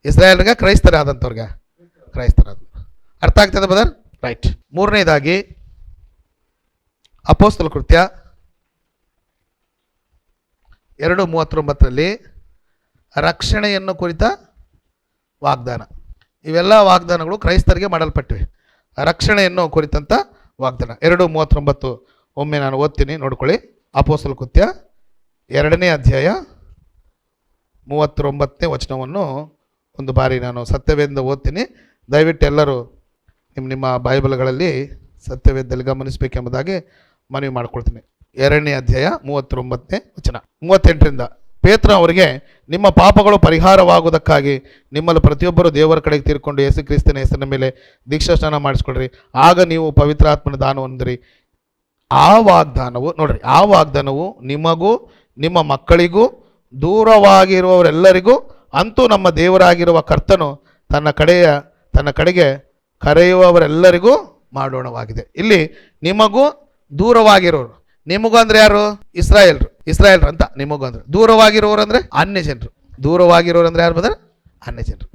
ಇಸ್ರಾಯೇಲ್ಗೆ ಕ್ರೈಸ್ತರಾದಂಥವ್ರಿಗೆ ಕ್ರೈಸ್ತರಾದ ಅರ್ಥ ಆಗ್ತದೆ ಬದರ್ ರೈಟ್ ಮೂರನೇದಾಗಿ ಅಪೋಸ್ತಲ ಕೃತ್ಯ ಎರಡು ಮೂವತ್ತೊಂಬತ್ತರಲ್ಲಿ ರಕ್ಷಣೆಯನ್ನು ಕುರಿತ ವಾಗ್ದಾನ. ಇವೆಲ್ಲ ವಾಗ್ದಾನಗಳು ಕ್ರೈಸ್ತರಿಗೆ ಮಾಡಲ್ಪಟ್ಟಿವೆ. ರಕ್ಷಣೆಯನ್ನು ಕುರಿತಂಥ ವಾಗ್ದಾನ. ಎರಡು ಮೂವತ್ತೊಂಬತ್ತು ಒಮ್ಮೆ ನಾನು ಓದ್ತೀನಿ, ನೋಡ್ಕೊಳ್ಳಿ. ಅಪೋಸ್ತಲ ಕೃತ್ಯ ಎರಡನೇ ಅಧ್ಯಾಯ ಮೂವತ್ತೊಂಬತ್ತನೇ ವಚನವನ್ನು ಒಂದು ಬಾರಿ ನಾನು ಸತ್ಯವೇದಿಂದ ಓದ್ತೀನಿ. ದಯವಿಟ್ಟು ಎಲ್ಲರೂ ನಿಮ್ಮ ನಿಮ್ಮ ಬೈಬಲ್ಗಳಲ್ಲಿ ಸತ್ಯವೇದದಲ್ಲಿ ಗಮನಿಸಬೇಕೆಂಬುದಾಗಿ ಮನವಿ ಮಾಡಿಕೊಳ್ತೀನಿ. ಎರಡನೇ ಅಧ್ಯಾಯ ಮೂವತ್ತೊಂಬತ್ತನೇ ವಚನ. ಮೂವತ್ತೆಂಟರಿಂದ, ಪೇತ್ರ ಅವರಿಗೆ, ನಿಮ್ಮ ಪಾಪಗಳು ಪರಿಹಾರವಾಗುವುದಕ್ಕಾಗಿ ನಿಮ್ಮಲ್ಲಿ ಪ್ರತಿಯೊಬ್ಬರು ದೇವರ ಕಡೆಗೆ ತೀರ್ಕೊಂಡು ಯೇಸು ಕ್ರಿಸ್ತನ ಹೆಸರಿನ ಮೇಲೆ ದೀಕ್ಷಾ ಸ್ನಾನ ಮಾಡಿಸ್ಕೊಳ್ರಿ ಆಗ ನೀವು ಪವಿತ್ರಾತ್ಮನ ದಾನ ಹೊಂದಿರಿ. ಆ ವಾಗ್ದಾನವು, ನೋಡ್ರಿ, ಆ ವಾಗ್ದಾನವು ನಿಮಗೂ, ನಿಮ್ಮ ಮಕ್ಕಳಿಗೂ, ದೂರವಾಗಿರುವವರೆಲ್ಲರಿಗೂ, ಅಂತೂ ನಮ್ಮ ದೇವರಾಗಿರುವ ಕರ್ತನು ತನ್ನ ಕಡೆಯ, ತನ್ನ ಕಡೆಗೆ ಕರೆಯುವವರೆಲ್ಲರಿಗೂ ಮಾಡೋಣವಾಗಿದೆ. ಇಲ್ಲಿ ನಿಮಗೂ ದೂರವಾಗಿರೋರು. ನಿಮಗೂ ಅಂದ್ರೆ ಯಾರು? ಇಸ್ರಾಯೇಲ್ರು. ಇಸ್ರಾಯೇಲ್ರು ಅಂತ ನಿಮಗೂ ಅಂದ್ರೆ ದೂರವಾಗಿರೋರು ಅಂದ್ರೆ ಅನ್ಯ ಜನರು ದೂರವಾಗಿರೋರು ಅಂದ್ರೆ ಯಾರು ಬಂದ್ರೆ? ಅನ್ಯ ಜನರು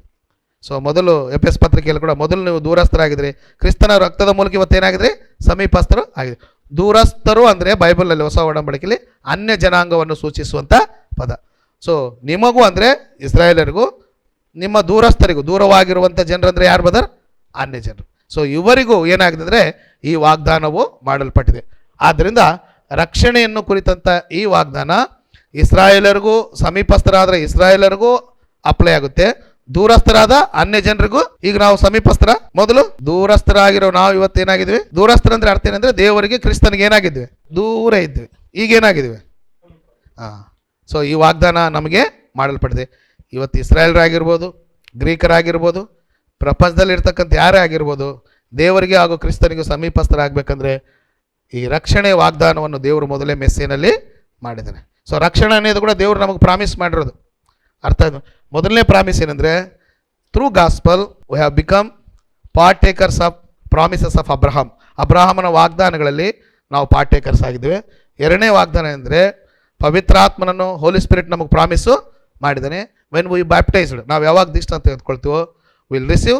ಸೊ ಮೊದಲು ಎಫ್ ಎಸ್ ಪತ್ರಿಕೆಯಲ್ಲಿ ಕೂಡ ಮೊದಲು ನೀವು ದೂರಸ್ಥರಾಗಿದ್ರಿ. ಕ್ರಿಸ್ತನ ರಕ್ತದ ಮೂಲಕ ಇವತ್ತೇನಾಗಿದ್ರಿ? ಸಮೀಪಸ್ಥರು ಆಗಿದೆ ದೂರಸ್ಥರು ಅಂದರೆ ಬೈಬಲಲ್ಲಿ ಹೊಸ ಒಡಂಬಡಿಕೆಯಲ್ಲಿ ಅನ್ಯ ಜನಾಂಗವನ್ನು ಸೂಚಿಸುವಂಥ ಪದ. ಸೊ ನಿಮಗೂ ಅಂದರೆ ಇಸ್ರಾಯೇಲರಿಗೂ ನಿಮ್ಮ ದೂರಸ್ಥರಿಗೂ ದೂರವಾಗಿರುವಂಥ ಜನರಂದರೆ ಯಾರು ಬದರ್? ಅನ್ಯ ಜನರು ಸೊ ಇವರಿಗೂ ಏನಾಗಿದೆ ಅಂದರೆ ಈ ವಾಗ್ದಾನವು ಮಾಡಲ್ಪಟ್ಟಿದೆ. ಆದ್ದರಿಂದ ರಕ್ಷಣೆಯನ್ನು ಕುರಿತಂಥ ಈ ವಾಗ್ದಾನ ಇಸ್ರಾಯೇಲರಿಗೂ ಸಮೀಪಸ್ಥರಾದರೆ ಇಸ್ರಾಯೇಲರಿಗೂ ಅಪ್ಲೈ ಆಗುತ್ತೆ. ದೂರಸ್ಥರಾದ ಅನ್ಯ ಜನರಿಗೂ ಈಗ ನಾವು ಸಮೀಪಸ್ಥರ ಮೊದಲು ದೂರಸ್ಥರಾಗಿರೋ ನಾವು ಇವತ್ತು ಏನಾಗಿದ್ವಿ? ದೂರಸ್ಥರ ಅಂದ್ರೆ ಅರ್ಥ ಏನಂದ್ರೆ ದೇವರಿಗೆ ಕ್ರಿಸ್ತನಿಗೆ ಏನಾಗಿದ್ವಿ? ದೂರ ಇದ್ವಿ. ಈಗ ಏನಾಗಿದ್ವಿ? ಹಾ ಸೊ ಈ ವಾಗ್ದಾನ ನಮಗೆ ಮಾಡಲ್ಪಟ್ಟಿದೆ. ಇವತ್ತು ಇಸ್ರಾಯೇಲ್ರಾಗಿರ್ಬೋದು, ಗ್ರೀಕರಾಗಿರ್ಬೋದು ಪ್ರಪಂಚದಲ್ಲಿ ಇರ್ತಕ್ಕಂಥ ಯಾರೇ ಆಗಿರ್ಬೋದು, ದೇವರಿಗೆ ಹಾಗೂ ಕ್ರಿಸ್ತನಿಗೂ ಸಮೀಪಸ್ಥರಾಗಬೇಕಂದ್ರೆ ಈ ರಕ್ಷಣೆ ವಾಗ್ದಾನವನ್ನು ದೇವರು ಮೊದಲೇ ಮೆಸ್ಸಿನಲ್ಲಿ ಮಾಡಿದ್ದಾನೆ. ಸೊ ರಕ್ಷಣೆ ಅನ್ನೋದು ಕೂಡ ದೇವರು ನಮಗೆ ಪ್ರಾಮಿಸ್ ಮಾಡಿರೋದು. ಅರ್ಥ ಮೊದಲನೇ ಪ್ರಾಮಿಸ್ ಏನಂದರೆ through gospel we have become partakers of promises of Abraham ಅಬ್ರಹಾಮನ ವಾಗ್ದಾನಗಳಲ್ಲಿ ನಾವು ಪಾರ್ಟೇಕರ್ಸ್ ಆಗಿದ್ದೇವೆ. ಎರಡನೇ ವಾಗ್ದಾನ ಅಂದರೆ ಪವಿತ್ರಾತ್ಮನನ್ನು ಹೋಲಿ ಸ್ಪಿರಿಟ್ ನಮಗೆ ಪ್ರಾಮಿಸು ಮಾಡಿದ್ದಾನೆ. ವೆನ್ ವಿ ಬ್ಯಾಪ್ಟೈಸ್ಡ್ ನಾವು ಯಾವಾಗ ದೀಕ್ಷಾ ತೆಗೆದುಕೊಳ್ತೀವೋ will receive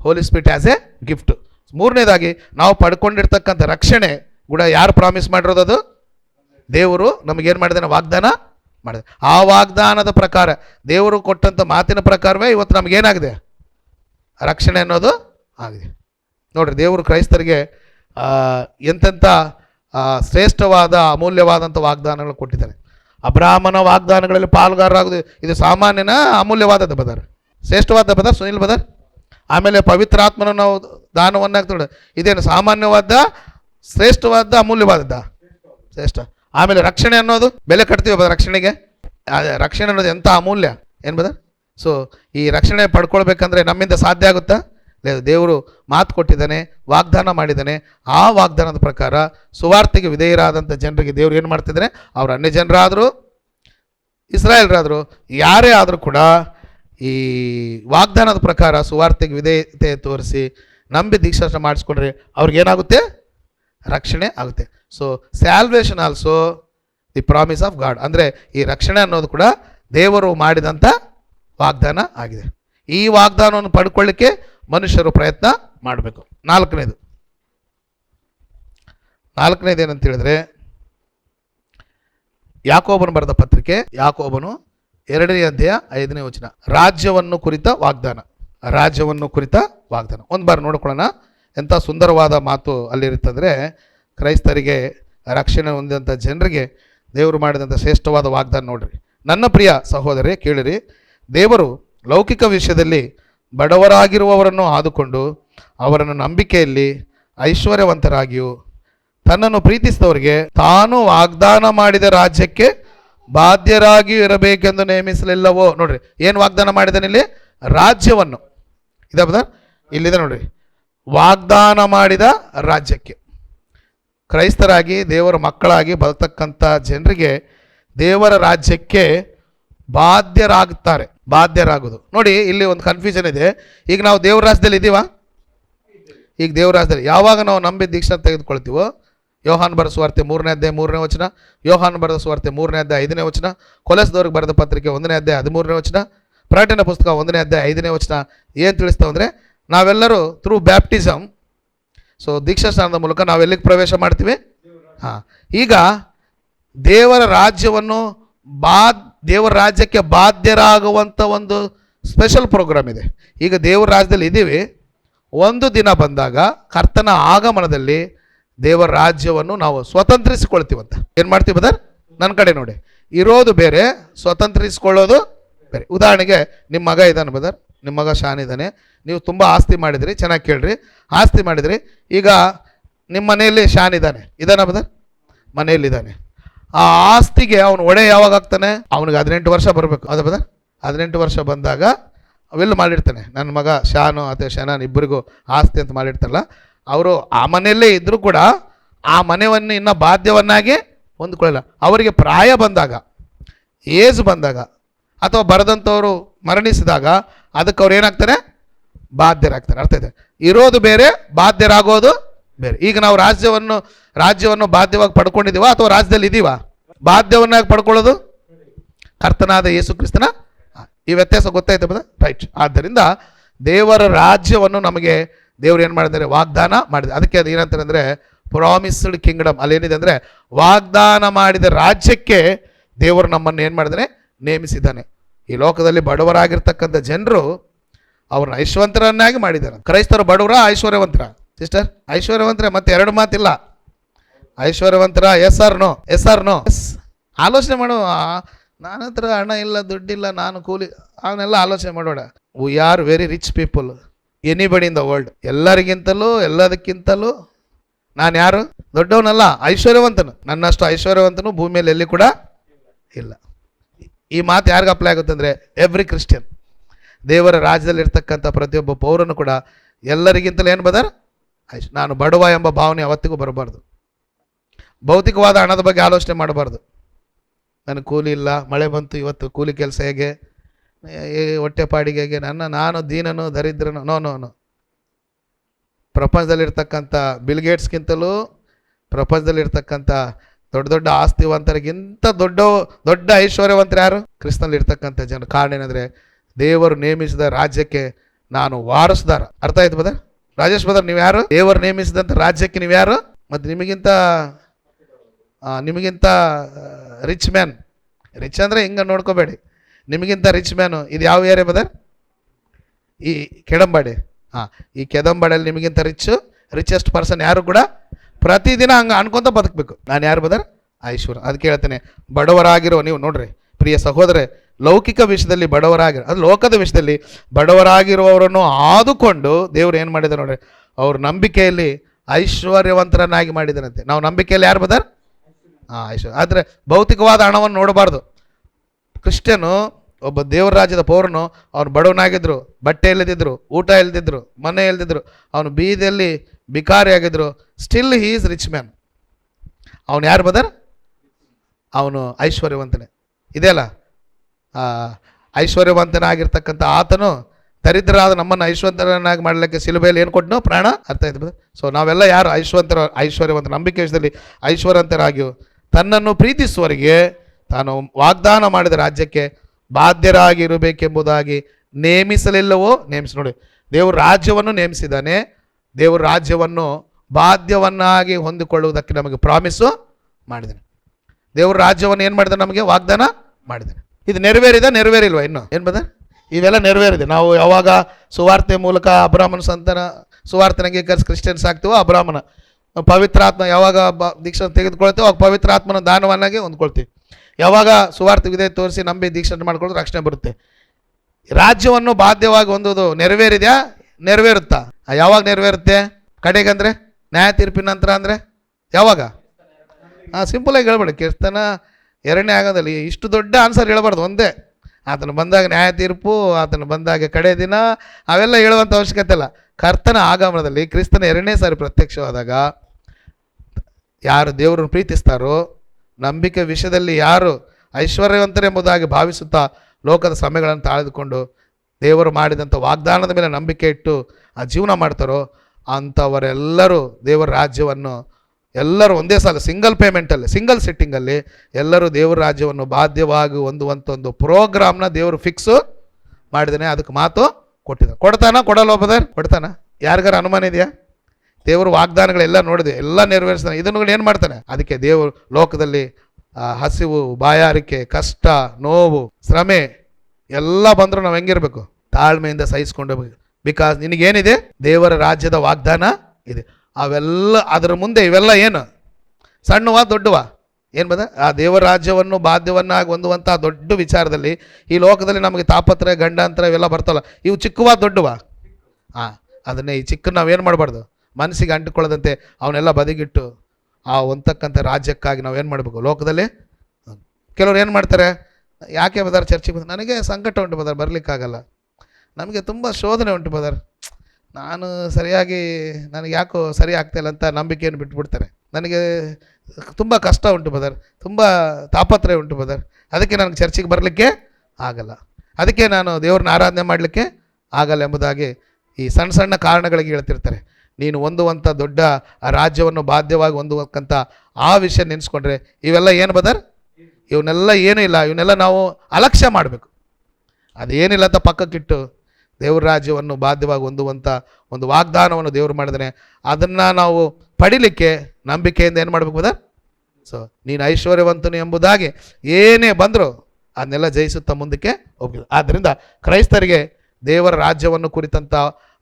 Holy Spirit as a gift ಮೂರನೇದಾಗಿ, ನಾವು ಪಡ್ಕೊಂಡಿರ್ತಕ್ಕಂಥ ರಕ್ಷಣೆ ಕೂಡ ಯಾರು ಪ್ರಾಮಿಸ್ ಮಾಡಿರೋದು ಅದು? ದೇವರು ನಮಗೇನು ಮಾಡಿದಾನೆ? ವಾಗ್ದಾನ ಮಾಡಿದೆ ಆ ವಾಗ್ದಾನದ ಪ್ರಕಾರ, ದೇವರು ಕೊಟ್ಟಂಥ ಮಾತಿನ ಪ್ರಕಾರವೇ ಇವತ್ತು ನಮಗೇನಾಗಿದೆ? ರಕ್ಷಣೆ ಅನ್ನೋದು ಆಗಿದೆ. ನೋಡಿರಿ, ದೇವರು ಕ್ರೈಸ್ತರಿಗೆ ಎಂತೆಂಥ ಶ್ರೇಷ್ಠವಾದ ಅಮೂಲ್ಯವಾದಂಥ ವಾಗ್ದಾನಗಳು ಕೊಟ್ಟಿದ್ದಾರೆ. ಅಬ್ರಾಹ್ಮನ ವಾಗ್ದಾನಗಳಲ್ಲಿ ಪಾಲ್ಗಾರರಾಗೋದು ಇದು ಸಾಮಾನ್ಯನ ಅಮೂಲ್ಯವಾದದ್ದು ಬದರ್ ಶ್ರೇಷ್ಠವಾದ ಬದರ್ ಸುನಿಲ್ ಬದರ್ ಆಮೇಲೆ ಪವಿತ್ರಾತ್ಮನ ನಾವು ದಾನವನ್ನಾಗ್ತೇವೆ ಇದೇನು ಸಾಮಾನ್ಯವಾದ, ಶ್ರೇಷ್ಠವಾದ, ಅಮೂಲ್ಯವಾದದ್ದ? ಶ್ರೇಷ್ಠ. ಆಮೇಲೆ ರಕ್ಷಣೆ ಅನ್ನೋದು, ಬೆಲೆ ಕಟ್ತೀವಿ ಬದ ರಕ್ಷಣೆಗೆ. ರಕ್ಷಣೆ ಅನ್ನೋದು ಎಂಥ ಅಮೂಲ್ಯ? ಏನು ಬದ ಸೊ ಈ ರಕ್ಷಣೆ ಪಡ್ಕೊಳ್ಬೇಕಂದ್ರೆ ನಮ್ಮಿಂದ ಸಾಧ್ಯ ಆಗುತ್ತಾ? ದೇವರು ಮಾತು ಕೊಟ್ಟಿದ್ದಾನೆ, ವಾಗ್ದಾನ ಮಾಡಿದ್ದಾನೆ. ಆ ವಾಗ್ದಾನದ ಪ್ರಕಾರ ಸುವಾರ್ತೆಗೆ ವಿಧೇಯರಾದಂಥ ಜನರಿಗೆ ದೇವರು ಏನು ಮಾಡ್ತಿದ್ದಾನೆ ಅವ್ರು ಅನ್ಯ ಜನರಾದರೂ ಇಸ್ರಾಯೇಲ್ರಾದರು, ಯಾರೇ ಆದರೂ ಕೂಡ ಈ ವಾಗ್ದಾನದ ಪ್ರಕಾರ ಸುವಾರ್ತೆಗೆ ವಿಧೇಯತೆ ತೋರಿಸಿ ನಂಬಿ ದೀಕ್ಷಾಸ್ತ್ರ ಮಾಡಿಸ್ಕೊಂಡ್ರೆ ಅವ್ರಿಗೇನಾಗುತ್ತೆ ರಕ್ಷಣೆ ಆಗುತ್ತೆ. So salvation also the promise of God ಅಂದರೆ ಈ ರಕ್ಷಣೆ ಅನ್ನೋದು ಕೂಡ ದೇವರು ಮಾಡಿದಂಥ ವಾಗ್ದಾನ ಆಗಿದೆ. ಈ ವಾಗ್ದಾನವನ್ನು ಪಡ್ಕೊಳ್ಳಿಕ್ಕೆ ಮನುಷ್ಯರು ಪ್ರಯತ್ನ ಮಾಡಬೇಕು. ನಾಲ್ಕನೇದು. ನಾಲ್ಕನೇದು ಏನಂತ ಹೇಳಿದ್ರೆ, ಯಾಕೋಬನು ಬರೆದ ಪತ್ರಿಕೆ, ಯಾಕೋಬನು ಎರಡನೇ ಅಧ್ಯಾಯ ಐದನೇ ವಚನ. ರಾಜ್ಯವನ್ನು ಕುರಿತ ವಾಗ್ದಾನ. ರಾಜ್ಯವನ್ನು ಕುರಿತ ವಾಗ್ದಾನ. ಒಂದು ಬಾರಿ ನೋಡ್ಕೊಳ್ಳೋಣ. ಎಂಥ ಸುಂದರವಾದ ಮಾತು ಅಲ್ಲಿರುತ್ತಂದರೆ, ಕ್ರೈಸ್ತರಿಗೆ ರಕ್ಷಣೆ ಹೊಂದಿದಂಥ ಜನರಿಗೆ ದೇವರು ಮಾಡಿದಂಥ ಶ್ರೇಷ್ಠವಾದ ವಾಗ್ದಾನ ನೋಡ್ರಿ. ನನ್ನ ಪ್ರಿಯ ಸಹೋದರಿ ಕೇಳಿರಿ. ದೇವರು ಲೌಕಿಕ ವಿಷಯದಲ್ಲಿ ಬಡವರಾಗಿರುವವರನ್ನು ಆದುಕೊಂಡು ಅವರನ್ನು ನಂಬಿಕೆಯಲ್ಲಿ ಐಶ್ವರ್ಯವಂತರಾಗಿಯೂ ತನ್ನನ್ನು ಪ್ರೀತಿಸಿದವರಿಗೆ ತಾನು ವಾಗ್ದಾನ ಮಾಡಿದ ರಾಜ್ಯಕ್ಕೆ ಬಾಧ್ಯರಾಗಿ ಇರಬೇಕೆಂದು ನೇಮಿಸಲಿಲ್ಲವೋ, ನೋಡ್ರಿ, ಏನು ವಾಗ್ದಾನ ಮಾಡಿದಾನೆ ಇಲ್ಲಿ? ರಾಜ್ಯವನ್ನು. ಇದ ಇಲ್ಲಿದೆ ನೋಡ್ರಿ. ವಾಗ್ದಾನ ಮಾಡಿದ ರಾಜ್ಯಕ್ಕೆ. ಕ್ರೈಸ್ತರಾಗಿ, ದೇವರ ಮಕ್ಕಳಾಗಿ ಬರ್ತಕ್ಕಂಥ ಜನರಿಗೆ ದೇವರ ರಾಜ್ಯಕ್ಕೆ ಬಾಧ್ಯರಾಗುತ್ತಾರೆ ಬಾಧ್ಯರಾಗುವುದು ನೋಡಿ, ಇಲ್ಲಿ ಒಂದು ಕನ್ಫ್ಯೂಷನ್ ಇದೆ. ಈಗ ನಾವು ದೇವರ ರಾಜ್ಯದಲ್ಲಿ ಇದ್ದೀವಾ ಈಗ ದೇವರ ರಾಜ್ಯದಲ್ಲಿ ಯಾವಾಗ ನಾವು ನಂಬಿ ದೀಕ್ಷಾ ತೆಗೆದುಕೊಳ್ತೀವೋ ಯೋಹಾನ್ ಬರೆದ ಸ್ವಾರ್ತೆ ಮೂರನೇ ಅಧ್ಯಾಯ ಮೂರನೇ ವಚನ, ಯೋಹಾನ್ ಬರೆದ ಸ್ವಾರ್ತೆ ಮೂರನೇ ಅಧ್ಯಾಯ ಐದನೇ ವಚನ ಕೊಲೆಸ್ದವ್ರಿಗೆ ಬರೆದ ಪತ್ರಿಕೆ ಒಂದನೇ ಅಧ್ಯಾಯ ಹದಿಮೂರನೇ ವಚನ, ಪ್ರಕಟಣೆ ಪುಸ್ತಕ ಒಂದನೇ ಅಧ್ಯಾಯ ಐದನೇ ವಚನ ಏನು ತಿಳಿಸ್ತಾವೆ ಅಂದರೆ, ನಾವೆಲ್ಲರೂ ಥ್ರೂ ಬ್ಯಾಪ್ಟಿಸಮ್ ಸೊ ದೀಕ್ಷಾ ಸ್ನಾನದ ಮೂಲಕ ನಾವು ಎಲ್ಲಿಗೆ ಪ್ರವೇಶ ಮಾಡ್ತೀವಿ? ಹಾಂ, ಈಗ ದೇವರ ರಾಜ್ಯವನ್ನು ಬಾ ದೇವರ ರಾಜ್ಯಕ್ಕೆ ಬಾಧ್ಯರಾಗುವಂಥ ಒಂದು ಸ್ಪೆಷಲ್ ಪ್ರೋಗ್ರಾಮ್ ಇದೆ. ಈಗ ದೇವರ ರಾಜ್ಯದಲ್ಲಿ ಇದ್ದೀವಿ ಒಂದು ದಿನ ಬಂದಾಗ ಕರ್ತನ ಆಗಮನದಲ್ಲಿ ದೇವರ ರಾಜ್ಯವನ್ನು ನಾವು ಸ್ವತಂತ್ರಿಸಿಕೊಳ್ತೀವಂತ. ಏನು ಮಾಡ್ತೀವಿ ಬದರ್ ನನ್ನ ಕಡೆ ನೋಡಿ. ಇರೋದು ಬೇರೆ, ಸ್ವತಂತ್ರಿಸಿಕೊಳ್ಳೋದು ಬೇರೆ. ಉದಾಹರಣೆಗೆ ನಿಮ್ಮ ಮಗ ಇದ್ದಾನೆ ಬದರ್ ನಿಮ್ಮ ಮಗ ಶಾನ್ ಇದ್ದಾನೆ ನೀವು ತುಂಬ ಆಸ್ತಿ ಮಾಡಿದ್ರಿ, ಚೆನ್ನಾಗಿ ಕೇಳ್ರಿ. ಆಸ್ತಿ ಮಾಡಿದ್ರಿ. ಈಗ ನಿಮ್ಮ ಮನೆಯಲ್ಲಿ ಶಾನ್ ಇದ್ದಾನೆ ಇದಾನ ಬದರ್ ಮನೆಯಲ್ಲಿದ್ದಾನೆ. ಆ ಆಸ್ತಿಗೆ ಅವನು ಒಡೆ ಯಾವಾಗ ಆಗ್ತಾನೆ ಅವನಿಗೆ ಹದಿನೆಂಟು ವರ್ಷ ಬರಬೇಕು. ಅದು ಬದರ್ ಹದಿನೆಂಟು ವರ್ಷ ಬಂದಾಗ ಅವೆಲ್ಲ ಮಾಡಿರ್ತಾನೆ. ನನ್ನ ಮಗ ಶಾನು ಅಥವಾ ಶನಾನ್ ಇಬ್ಬರಿಗೂ ಆಸ್ತಿ ಅಂತ ಮಾಡಿರ್ತಾರಲ್ಲ ಅವರು ಆ ಮನೆಯಲ್ಲೇ ಇದ್ದರೂ ಕೂಡ ಆ ಮನೆಯನ್ನು ಇನ್ನು ಬಾಧ್ಯವನ್ನಾಗಿ ಹೊಂದ್ಕೊಳ್ಳಲ್ಲ. ಅವರಿಗೆ ಪ್ರಾಯ ಬಂದಾಗ, ಏಜ್ ಬಂದಾಗ ಅಥವಾ ಬರೆದಂಥವರು ಮರಣಿಸಿದಾಗ ಅದಕ್ಕೆ ಅವ್ರು ಏನಾಗ್ತಾರೆ? ಬಾಧ್ಯರಾಗ್ತಾರೆ. ಅರ್ಥ ಇದೆ? ಇರೋದು ಬೇರೆ, ಬಾಧ್ಯರಾಗೋದು ಬೇರೆ. ಈಗ ನಾವು ರಾಜ್ಯವನ್ನು ರಾಜ್ಯವನ್ನು ಬಾಧ್ಯವಾಗಿ ಪಡ್ಕೊಂಡಿದ್ದೀವ ಅಥವಾ ರಾಜ್ಯದಲ್ಲಿ ಇದ್ದೀವ ಬಾಧ್ಯವನ್ನಾಗಿ ಪಡ್ಕೊಳ್ಳೋದು? ಕರ್ತನಾದ ಯೇಸು ಕ್ರಿಸ್ತನ? ಈ ವ್ಯತ್ಯಾಸ ಗೊತ್ತಾಯ್ತು ಬದ ರೈಟ್. ಆದ್ದರಿಂದ ದೇವರ ರಾಜ್ಯವನ್ನು ನಮಗೆ ದೇವರು ಏನು ಮಾಡಿದ್ದಾರೆ? ವಾಗ್ದಾನ ಮಾಡಿದೆ ಅದಕ್ಕೆ ಅದು ಏನಂತಾರೆ ಅಂದರೆ ಪ್ರಾಮಿಸ್ಡ್ ಕಿಂಗ್ಡಮ್ ಅಲ್ಲೇನಿದೆ ಅಂದರೆ, ವಾಗ್ದಾನ ಮಾಡಿದ ರಾಜ್ಯಕ್ಕೆ ದೇವರು ನಮ್ಮನ್ನು ಏನು ಮಾಡಿದರೆ ನೇಮಿಸಿದ್ದಾನೆ. ಈ ಲೋಕದಲ್ಲಿ ಬಡವರಾಗಿರ್ತಕ್ಕಂಥ ಜನರು ಅವ್ರನ್ನ ಐಶ್ವಂತರನ್ನಾಗಿ ಮಾಡಿದ್ದಾರೆ. ಕ್ರೈಸ್ತರು ಬಡವರ ಐಶ್ವರ್ಯವಂತರ. ಸಿಸ್ಟರ್, ಐಶ್ವರ್ಯವಂತರ, ಮತ್ತೆ ಎರಡು ಮಾತಿಲ್ಲ. ಐಶ್ವರ್ಯವಂತರ, yes or no, yes or no. Yes. ಆಲೋಚನೆ ಮಾಡು. ನನ್ನ ಹತ್ರ ಹಣ ಇಲ್ಲ, ದುಡ್ಡಿಲ್ಲ, ನಾನು ಕೂಲಿ. ಅವನ್ನೆಲ್ಲ ಆಲೋಚನೆ ಮಾಡೋಣ we are very rich people anybody in the world ಎಲ್ಲರಿಗಿಂತಲೂ, ಎಲ್ಲದಕ್ಕಿಂತಲೂ ನಾನು ಯಾರು? ದೊಡ್ಡವನಲ್ಲ, ಐಶ್ವರ್ಯವಂತನು. ನನ್ನಷ್ಟು ಐಶ್ವರ್ಯವಂತನು ಭೂಮಿಯಲ್ಲಿ ಎಲ್ಲಿ ಕೂಡ ಇಲ್ಲ. ಈ ಮಾತು ಯಾರಿಗೆ ಅಪ್ಲೈ ಆಗುತ್ತೆ ಅಂದರೆ ಎವ್ರಿ ಕ್ರಿಶ್ಚಿಯನ್ ದೇವರ ರಾಜ್ಯದಲ್ಲಿರ್ತಕ್ಕಂಥ ಪ್ರತಿಯೊಬ್ಬ ಪೌರನು ಕೂಡ ಎಲ್ಲರಿಗಿಂತಲೂ ಏನು ಬದರ್? ಐಶ್, ನಾನು ಬಡವ ಎಂಬ ಭಾವನೆ ಅವತ್ತಿಗೂ ಬರಬಾರ್ದು. ಭೌತಿಕವಾದ ಹಣದ ಬಗ್ಗೆ ಆಲೋಚನೆ ಮಾಡಬಾರ್ದು. ನನಗೆ ಕೂಲಿ ಇಲ್ಲ, ಮಳೆ ಬಂತು, ಇವತ್ತು ಕೂಲಿ ಕೆಲಸ ಹೇಗೆ? ಹೊಟ್ಟೆ ಪಾಡಿಗೆಗೆ ನನ್ನ, ನಾನು ದೀನನು ದರಿದ್ರನು, ನೋ ನೋ ನೋ. ಪ್ರಪಂಚದಲ್ಲಿರ್ತಕ್ಕಂಥ ಬಿಲ್ಗೇಟ್ಸ್ಗಿಂತಲೂ ಪ್ರಪಂಚದಲ್ಲಿರ್ತಕ್ಕಂಥ ದೊಡ್ಡ ದೊಡ್ಡ ಆಸ್ತಿವಂತರಿಗಿಂತ ದೊಡ್ಡ ದೊಡ್ಡ ಐಶ್ವರ್ಯವಂತರು ಯಾರು? ಕ್ರಿಸ್ತನಲ್ಲಿ ಇರ್ತಕ್ಕಂಥ ಜನ ಕಾರಣ ಏನಂದರೆ ದೇವರು ನೇಮಿಸಿದ ರಾಜ್ಯಕ್ಕೆ ನಾನು ವಾರಸ್ದಾರ. ಅರ್ಥ ಆಯ್ತು ಬದರ್ ರಾಜೇಶ್ ಬದರ್ ನೀವು ಯಾರು? ದೇವರು ನೇಮಿಸಿದಂಥ ರಾಜ್ಯಕ್ಕೆ ನೀವು ಯಾರು? ಮತ್ತು ನಿಮಗಿಂತ ನಿಮಗಿಂತ ರಿಚ್ ಮ್ಯಾನ್ ರಿಚ್ ಅಂದರೆ ಹಿಂಗೆ ನೋಡ್ಕೋಬೇಡಿ. ನಿಮಗಿಂತ ರಿಚ್ ಮ್ಯಾನು ಇದು ಯಾವ ಏರಿಯಾ ಬದರ್ ಈ ಕೆಡಂಬಾಡಿ ಹಾಂ, ಈ ಕೆದಂಬಾಡಿಯಲ್ಲಿ ನಿಮಗಿಂತ ರಿಚ್ ರಿಚೆಸ್ಟ್ ಪರ್ಸನ್ ಯಾರು ಕೂಡ ಪ್ರತಿದಿನ ಹಂಗೆ ಅನ್ಕೊಂತ ಬದುಕಬೇಕು. ನಾನು ಯಾರು ಬದರ್ ಐಶ್ವರ್ಯ ಅದಕ್ಕೆ ಹೇಳ್ತೇನೆ ಬಡವರಾಗಿರೋ ನೀವು ನೋಡ್ರಿ. ಪ್ರಿಯ ಸಹೋದರೆ ಲೌಕಿಕ ವಿಷಯದಲ್ಲಿ ಬಡವರಾಗಿರೋ, ಅದು ಲೋಕದ ವಿಷಯದಲ್ಲಿ ಬಡವರಾಗಿರುವವರನ್ನು ಆದುಕೊಂಡು ದೇವರು ಏನು ಮಾಡಿದ್ದಾರೆ ನೋಡ್ರಿ, ಅವ್ರ ನಂಬಿಕೆಯಲ್ಲಿ ಐಶ್ವರ್ಯವಂತರನ್ನಾಗಿ ಮಾಡಿದರಂತೆ ನಾವು ನಂಬಿಕೆಯಲ್ಲಿ ಯಾರು ಬದರ್ ಹಾಂ ಐಶ್ವರ್ಯ ಆದರೆ ಭೌತಿಕವಾದ ಹಣವನ್ನು ನೋಡಬಾರ್ದು. ಕ್ರಿಶ್ಚಿಯನು ಒಬ್ಬ ದೇವರ ರಾಜ್ಯದ ಪೌರನು, ಅವನು ಬಡವನಾಗಿದ್ರು ಬಟ್ಟೆ ಇಲ್ಲದಿದ್ರು ಊಟ ಇಲ್ಲದಿದ್ರು ಮನೆ ಇಲ್ಲದಿದ್ರು ಅವನು ಬೀದಿಯಲ್ಲಿ ಬಿಕಾರಿಯಾಗಿದ್ದರು still he is rich man ಅವನು ಯಾರು ಬದರ್ ಅವನು ಐಶ್ವರ್ಯವಂತನೇ. ಇದೆಯಲ್ಲ ಐಶ್ವರ್ಯವಂತನಾಗಿರ್ತಕ್ಕಂಥ ಆತನು ದರಿದ್ರರಾದ ನಮ್ಮನ್ನು ಐಶ್ವರ್ಯನಾಗಿ ಮಾಡಲಿಕ್ಕೆ ಸಿಲುಬೆಯಲ್ಲಿ ಏನು ಕೊಟ್ಟನು ಪ್ರಾಣ? ಅರ್ಥ ಆಯ್ತು ಸೊ ನಾವೆಲ್ಲ ಯಾರು ಐಶ್ವಂತರ, ಐಶ್ವರ್ಯವಂತ ನಂಬಿಕೆ ವಿಷಯದಲ್ಲಿ ಐಶ್ವರ್ಯವಂತರಾಗಿಯೂ ತನ್ನನ್ನು ಪ್ರೀತಿಸುವವರಿಗೆ ತಾನು ವಾಗ್ದಾನ ಮಾಡಿದ ರಾಜ್ಯಕ್ಕೆ ಬಾಧ್ಯರಾಗಿರಬೇಕೆಂಬುದಾಗಿ ನೇಮಿಸಲಿಲ್ಲವೋ? ನೇಮಿಸಿ ನೋಡಿ. ದೇವರು ರಾಜ್ಯವನ್ನು ನೇಮಿಸಿದ್ದಾನೆ. ದೇವರು ರಾಜ್ಯವನ್ನು ಬಾಧ್ಯವನ್ನಾಗಿ ಹೊಂದಿಕೊಳ್ಳುವುದಕ್ಕೆ ನಮಗೆ ಪ್ರಾಮಿಸು ಮಾಡಿದ್ದಾನೆ. ದೇವರು ರಾಜ್ಯವನ್ನು ಏನು ಮಾಡಿದ ನಮಗೆ? ವಾಗ್ದಾನ ಮಾಡಿದ್ದಾನೆ. ಇದು ನೆರವೇರಿದೆ ನೆರವೇರಿಲ್ವಾ ಇನ್ನು? ಏನು ಬದ ಇವೆಲ್ಲ ನೆರವೇರಿದೆ. ನಾವು ಯಾವಾಗ ಸುವಾರ್ತೆ ಮೂಲಕ ಅಬ್ರಾಹ್ಮಣ ಸಂತನ ಸುವಾರ್ತೆ ಕರ್ಸ್ ಕ್ರಿಶ್ಚಿಯನ್ಸ್ ಆಗ್ತೀವೋ ಅಬ್ರಾಹ್ಮಣ ಪವಿತ್ರಾತ್ಮ ಯಾವಾಗ ಬ ದೀಕ್ಷೆ ತೆಗೆದುಕೊಳ್ತೇವೋ, ಅವಾಗ ಪವಿತ್ರಾತ್ಮನ ದಾನವನ್ನಾಗಿ ಹೊಂದ್ಕೊಳ್ತೀವಿ. ಯಾವಾಗ ಸುವಾರ್ಥ ವಿಧೆ ತೋರಿಸಿ ನಂಬಿ ದೀಕ್ಷೆ ಮಾಡಿಕೊಳ್ಳೋದು ರಕ್ಷಣೆ ಬರುತ್ತೆ. ರಾಜ್ಯವನ್ನು ಬಾಧ್ಯವಾಗಿ ಹೊಂದೋದು ನೆರವೇರಿದೆಯಾ? ನೆರವೇರುತ್ತಾ? ಯಾವಾಗ ನೆರವೇರುತ್ತೆ? ಕಡೆಗಂದ್ರೆ ನ್ಯಾಯ ತೀರ್ಪಿನ ನಂತರ ಅಂದರೆ? ಯಾವಾಗ? ಹಾಂ ಸಿಂಪಲಾಗಿ ಹೇಳ್ಬೇಡಿ. ಕೀರ್ತನ ಎರಡನೇ ಆಗೋದಲ್ಲಿ ಇಷ್ಟು ದೊಡ್ಡ ಆನ್ಸರ್ ಹೇಳಬಾರ್ದು, ಒಂದೇ. ಆತನು ಬಂದಾಗ ನ್ಯಾಯ ತೀರ್ಪು, ಆತನು ಬಂದಾಗ ಕಡೆ ದಿನ, ಅವೆಲ್ಲ ಹೇಳುವಂಥ ಅವಶ್ಯಕತೆ ಇಲ್ಲ. ಕರ್ತನ ಆಗಮನದಲ್ಲಿ ಕ್ರಿಸ್ತನ ಎರಡನೇ ಸಾರಿ ಪ್ರತ್ಯಕ್ಷವಾದಾಗ ಯಾರು ದೇವರನ್ನು ಪ್ರೀತಿಸ್ತಾರೋ ನಂಬಿಕೆ ವಿಷಯದಲ್ಲಿ ಯಾರು ಐಶ್ವರ್ಯವಂತರೆಂಬುದಾಗಿ ಭಾವಿಸುತ್ತಾ ಲೋಕದ ಸಮಯಗಳನ್ನು ತಾಳೆದುಕೊಂಡು ದೇವರು ಮಾಡಿದಂಥ ವಾಗ್ದಾನದ ಮೇಲೆ ನಂಬಿಕೆ ಇಟ್ಟು ಆ ಜೀವನ ಮಾಡ್ತಾರೋ ಅಂಥವರೆಲ್ಲರೂ ದೇವರ ರಾಜ್ಯವನ್ನು ಎಲ್ಲರೂ ಒಂದೇ ಸಲ ಸಿಂಗಲ್ ಪೇಮೆಂಟಲ್ಲಿ ಸಿಂಗಲ್ ಸಿಟ್ಟಿಂಗಲ್ಲಿ ಎಲ್ಲರೂ ದೇವರ ರಾಜ್ಯವನ್ನು ಬಾಧ್ಯವಾಗಿ ಹೊಂದುವಂಥ ಒಂದು ಪ್ರೋಗ್ರಾಮ್ನ ದೇವರು ಫಿಕ್ಸು ಮಾಡಿದ್ದಾನೆ, ಅದಕ್ಕೆ ಮಾತು ಕೊಟ್ಟಿದ್ದಾನೆ. ಕೊಡ್ತಾನ? ಕೊಡಲ್ಲ ಬದರ್ ಕೊಡ್ತಾನ? ಯಾರಿಗಾರ ಅನುಮಾನ ಇದೆಯಾ? ದೇವರು ವಾಗ್ದಾನಗಳೆಲ್ಲ ನೋಡಿದೆ, ಎಲ್ಲ ನೆರವೇರಿಸ್ತಾನೆ. ಇದನ್ನು ಏನು ಮಾಡ್ತಾನೆ? ಅದಕ್ಕೆ ದೇವರು ಲೋಕದಲ್ಲಿ ಹಸಿವು, ಬಾಯಾರಿಕೆ, ಕಷ್ಟ, ನೋವು, ಶ್ರಮೆ ಎಲ್ಲ ಬಂದರೂ ನಾವು ಹೆಂಗಿರ್ಬೇಕು? ತಾಳ್ಮೆಯಿಂದ ಸಹಿಸ್ಕೊಂಡು ಬಿಕಾಸ್ ನಿನಗೇನಿದೆ? ದೇವರ ರಾಜ್ಯದ ವಾಗ್ದಾನ ಇದೆ. ಅವೆಲ್ಲ, ಅದರ ಮುಂದೆ ಇವೆಲ್ಲ ಏನು? ಸಣ್ಣವ, ದೊಡ್ಡವ? ಏನು ಬದ? ಆ ದೇವರ ರಾಜ್ಯವನ್ನು ಬಾಧ್ಯವನ್ನಾಗಿ ಹೊಂದುವಂಥ ದೊಡ್ಡ ವಿಚಾರದಲ್ಲಿ ಈ ಲೋಕದಲ್ಲಿ ನಮಗೆ ತಾಪತ್ರ, ಗಂಡಾಂತರ ಇವೆಲ್ಲ ಬರ್ತಲ್ಲ. ಇವು ಚಿಕ್ಕವ, ದೊಡ್ಡವ? ಹಾಂ ಅದನ್ನೇ ಈ ಚಿಕ್ಕ ನಾವೇನು ಮಾಡಬಾರ್ದು? ಮನಸ್ಸಿಗೆ ಅಂಟಿಕೊಳ್ಳದಂತೆ ಅವನ್ನೆಲ್ಲ ಬದಿಗಿಟ್ಟು ಆ ಹೊಂತಕ್ಕಂಥ ರಾಜ್ಯಕ್ಕಾಗಿ ನಾವು ಏನು ಮಾಡಬೇಕು? ಲೋಕದಲ್ಲಿ? ಕೆಲವ್ರು ಏನು ಮಾಡ್ತಾರೆ? ಯಾಕೆ ಬದಾರ ಚರ್ಚೆಗೆ ಬಂದ? ನನಗೆ ಸಂಕಟ ಉಂಟು ಬದಾರ, ಬರಲಿಕ್ಕಾಗಲ್ಲ. ನಮಗೆ ತುಂಬ ಶೋಧನೆ ಉಂಟು ಬದಾರ್. ನಾನು ಸರಿಯಾಗಿ ನನಗೆ ಯಾಕೋ ಸರಿ ಆಗ್ತಾಯಿಲ್ಲ ಅಂತ ನಂಬಿಕೆಯನ್ನು ಬಿಟ್ಬಿಡ್ತಾರೆ. ನನಗೆ ತುಂಬ ಕಷ್ಟ ಉಂಟು ಬದರ್. ತುಂಬ ತಾಪತ್ರಯ ಉಂಟು ಬದರ್. ಅದಕ್ಕೆ ನನಗೆ ಚರ್ಚಿಗೆ ಬರಲಿಕ್ಕೆ ಆಗಲ್ಲ. ಅದಕ್ಕೆ ನಾನು ದೇವ್ರನ್ನ ಆರಾಧನೆ ಮಾಡಲಿಕ್ಕೆ ಆಗಲ್ಲ ಎಂಬುದಾಗಿ ಈ ಸಣ್ಣ ಸಣ್ಣ ಕಾರಣಗಳಿಗೆ ಹೇಳ್ತಿರ್ತಾರೆ. ನೀನು ಹೊಂದುವಂಥ ದೊಡ್ಡ ರಾಜ್ಯವನ್ನು ಬಾಧ್ಯವಾಗಿ ಹೊಂದುವಂಥ ಆ ವಿಷಯ ನೆನೆಸ್ಕೊಂಡ್ರೆ ಇವೆಲ್ಲ ಏನು ಬದರ್? ಇವನ್ನೆಲ್ಲ ಏನೂ ಇಲ್ಲ. ಇವನ್ನೆಲ್ಲ ನಾವು ಅಲಕ್ಷ್ಯ ಮಾಡಬೇಕು. ಅದೇನಿಲ್ಲ ಅಂತ ಪಕ್ಕಕ್ಕಿಟ್ಟು ದೇವ್ರ ರಾಜ್ಯವನ್ನು ಬಾಧ್ಯವಾಗಿ ಹೊಂದುವಂಥ ಒಂದು ವಾಗ್ದಾನವನ್ನು ದೇವರು ಮಾಡಿದರೆ ಅದನ್ನು ನಾವು ಪಡಿಲಿಕ್ಕೆ ನಂಬಿಕೆಯಿಂದ ಏನು ಮಾಡಬೇಕು ಬದರ್? ಸೊ ನೀನು ಐಶ್ವರ್ಯವಂತನು ಎಂಬುದಾಗಿ ಏನೇ ಬಂದರೂ ಅದನ್ನೆಲ್ಲ ಜಯಿಸುತ್ತಾ ಮುಂದಕ್ಕೆ ಹೋಗಿಲ್ಲ ಆದ್ದರಿಂದ ಕ್ರೈಸ್ತರಿಗೆ ದೇವರ ರಾಜ್ಯವನ್ನು ಕುರಿತಂಥ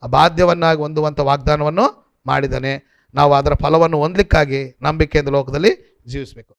ಬಾಧ್ಯವನ್ನಾಗಿ ಹೊಂದುವಂಥ ವಾಗ್ದಾನವನ್ನು ಮಾಡಿದ್ದಾನೆ. ನಾವು ಅದರ ಫಲವನ್ನು ಹೊಂದಲಿಕ್ಕಾಗಿ ನಂಬಿಕೆಯಿಂದ ಲೋಕದಲ್ಲಿ ಜೀವಿಸಬೇಕು.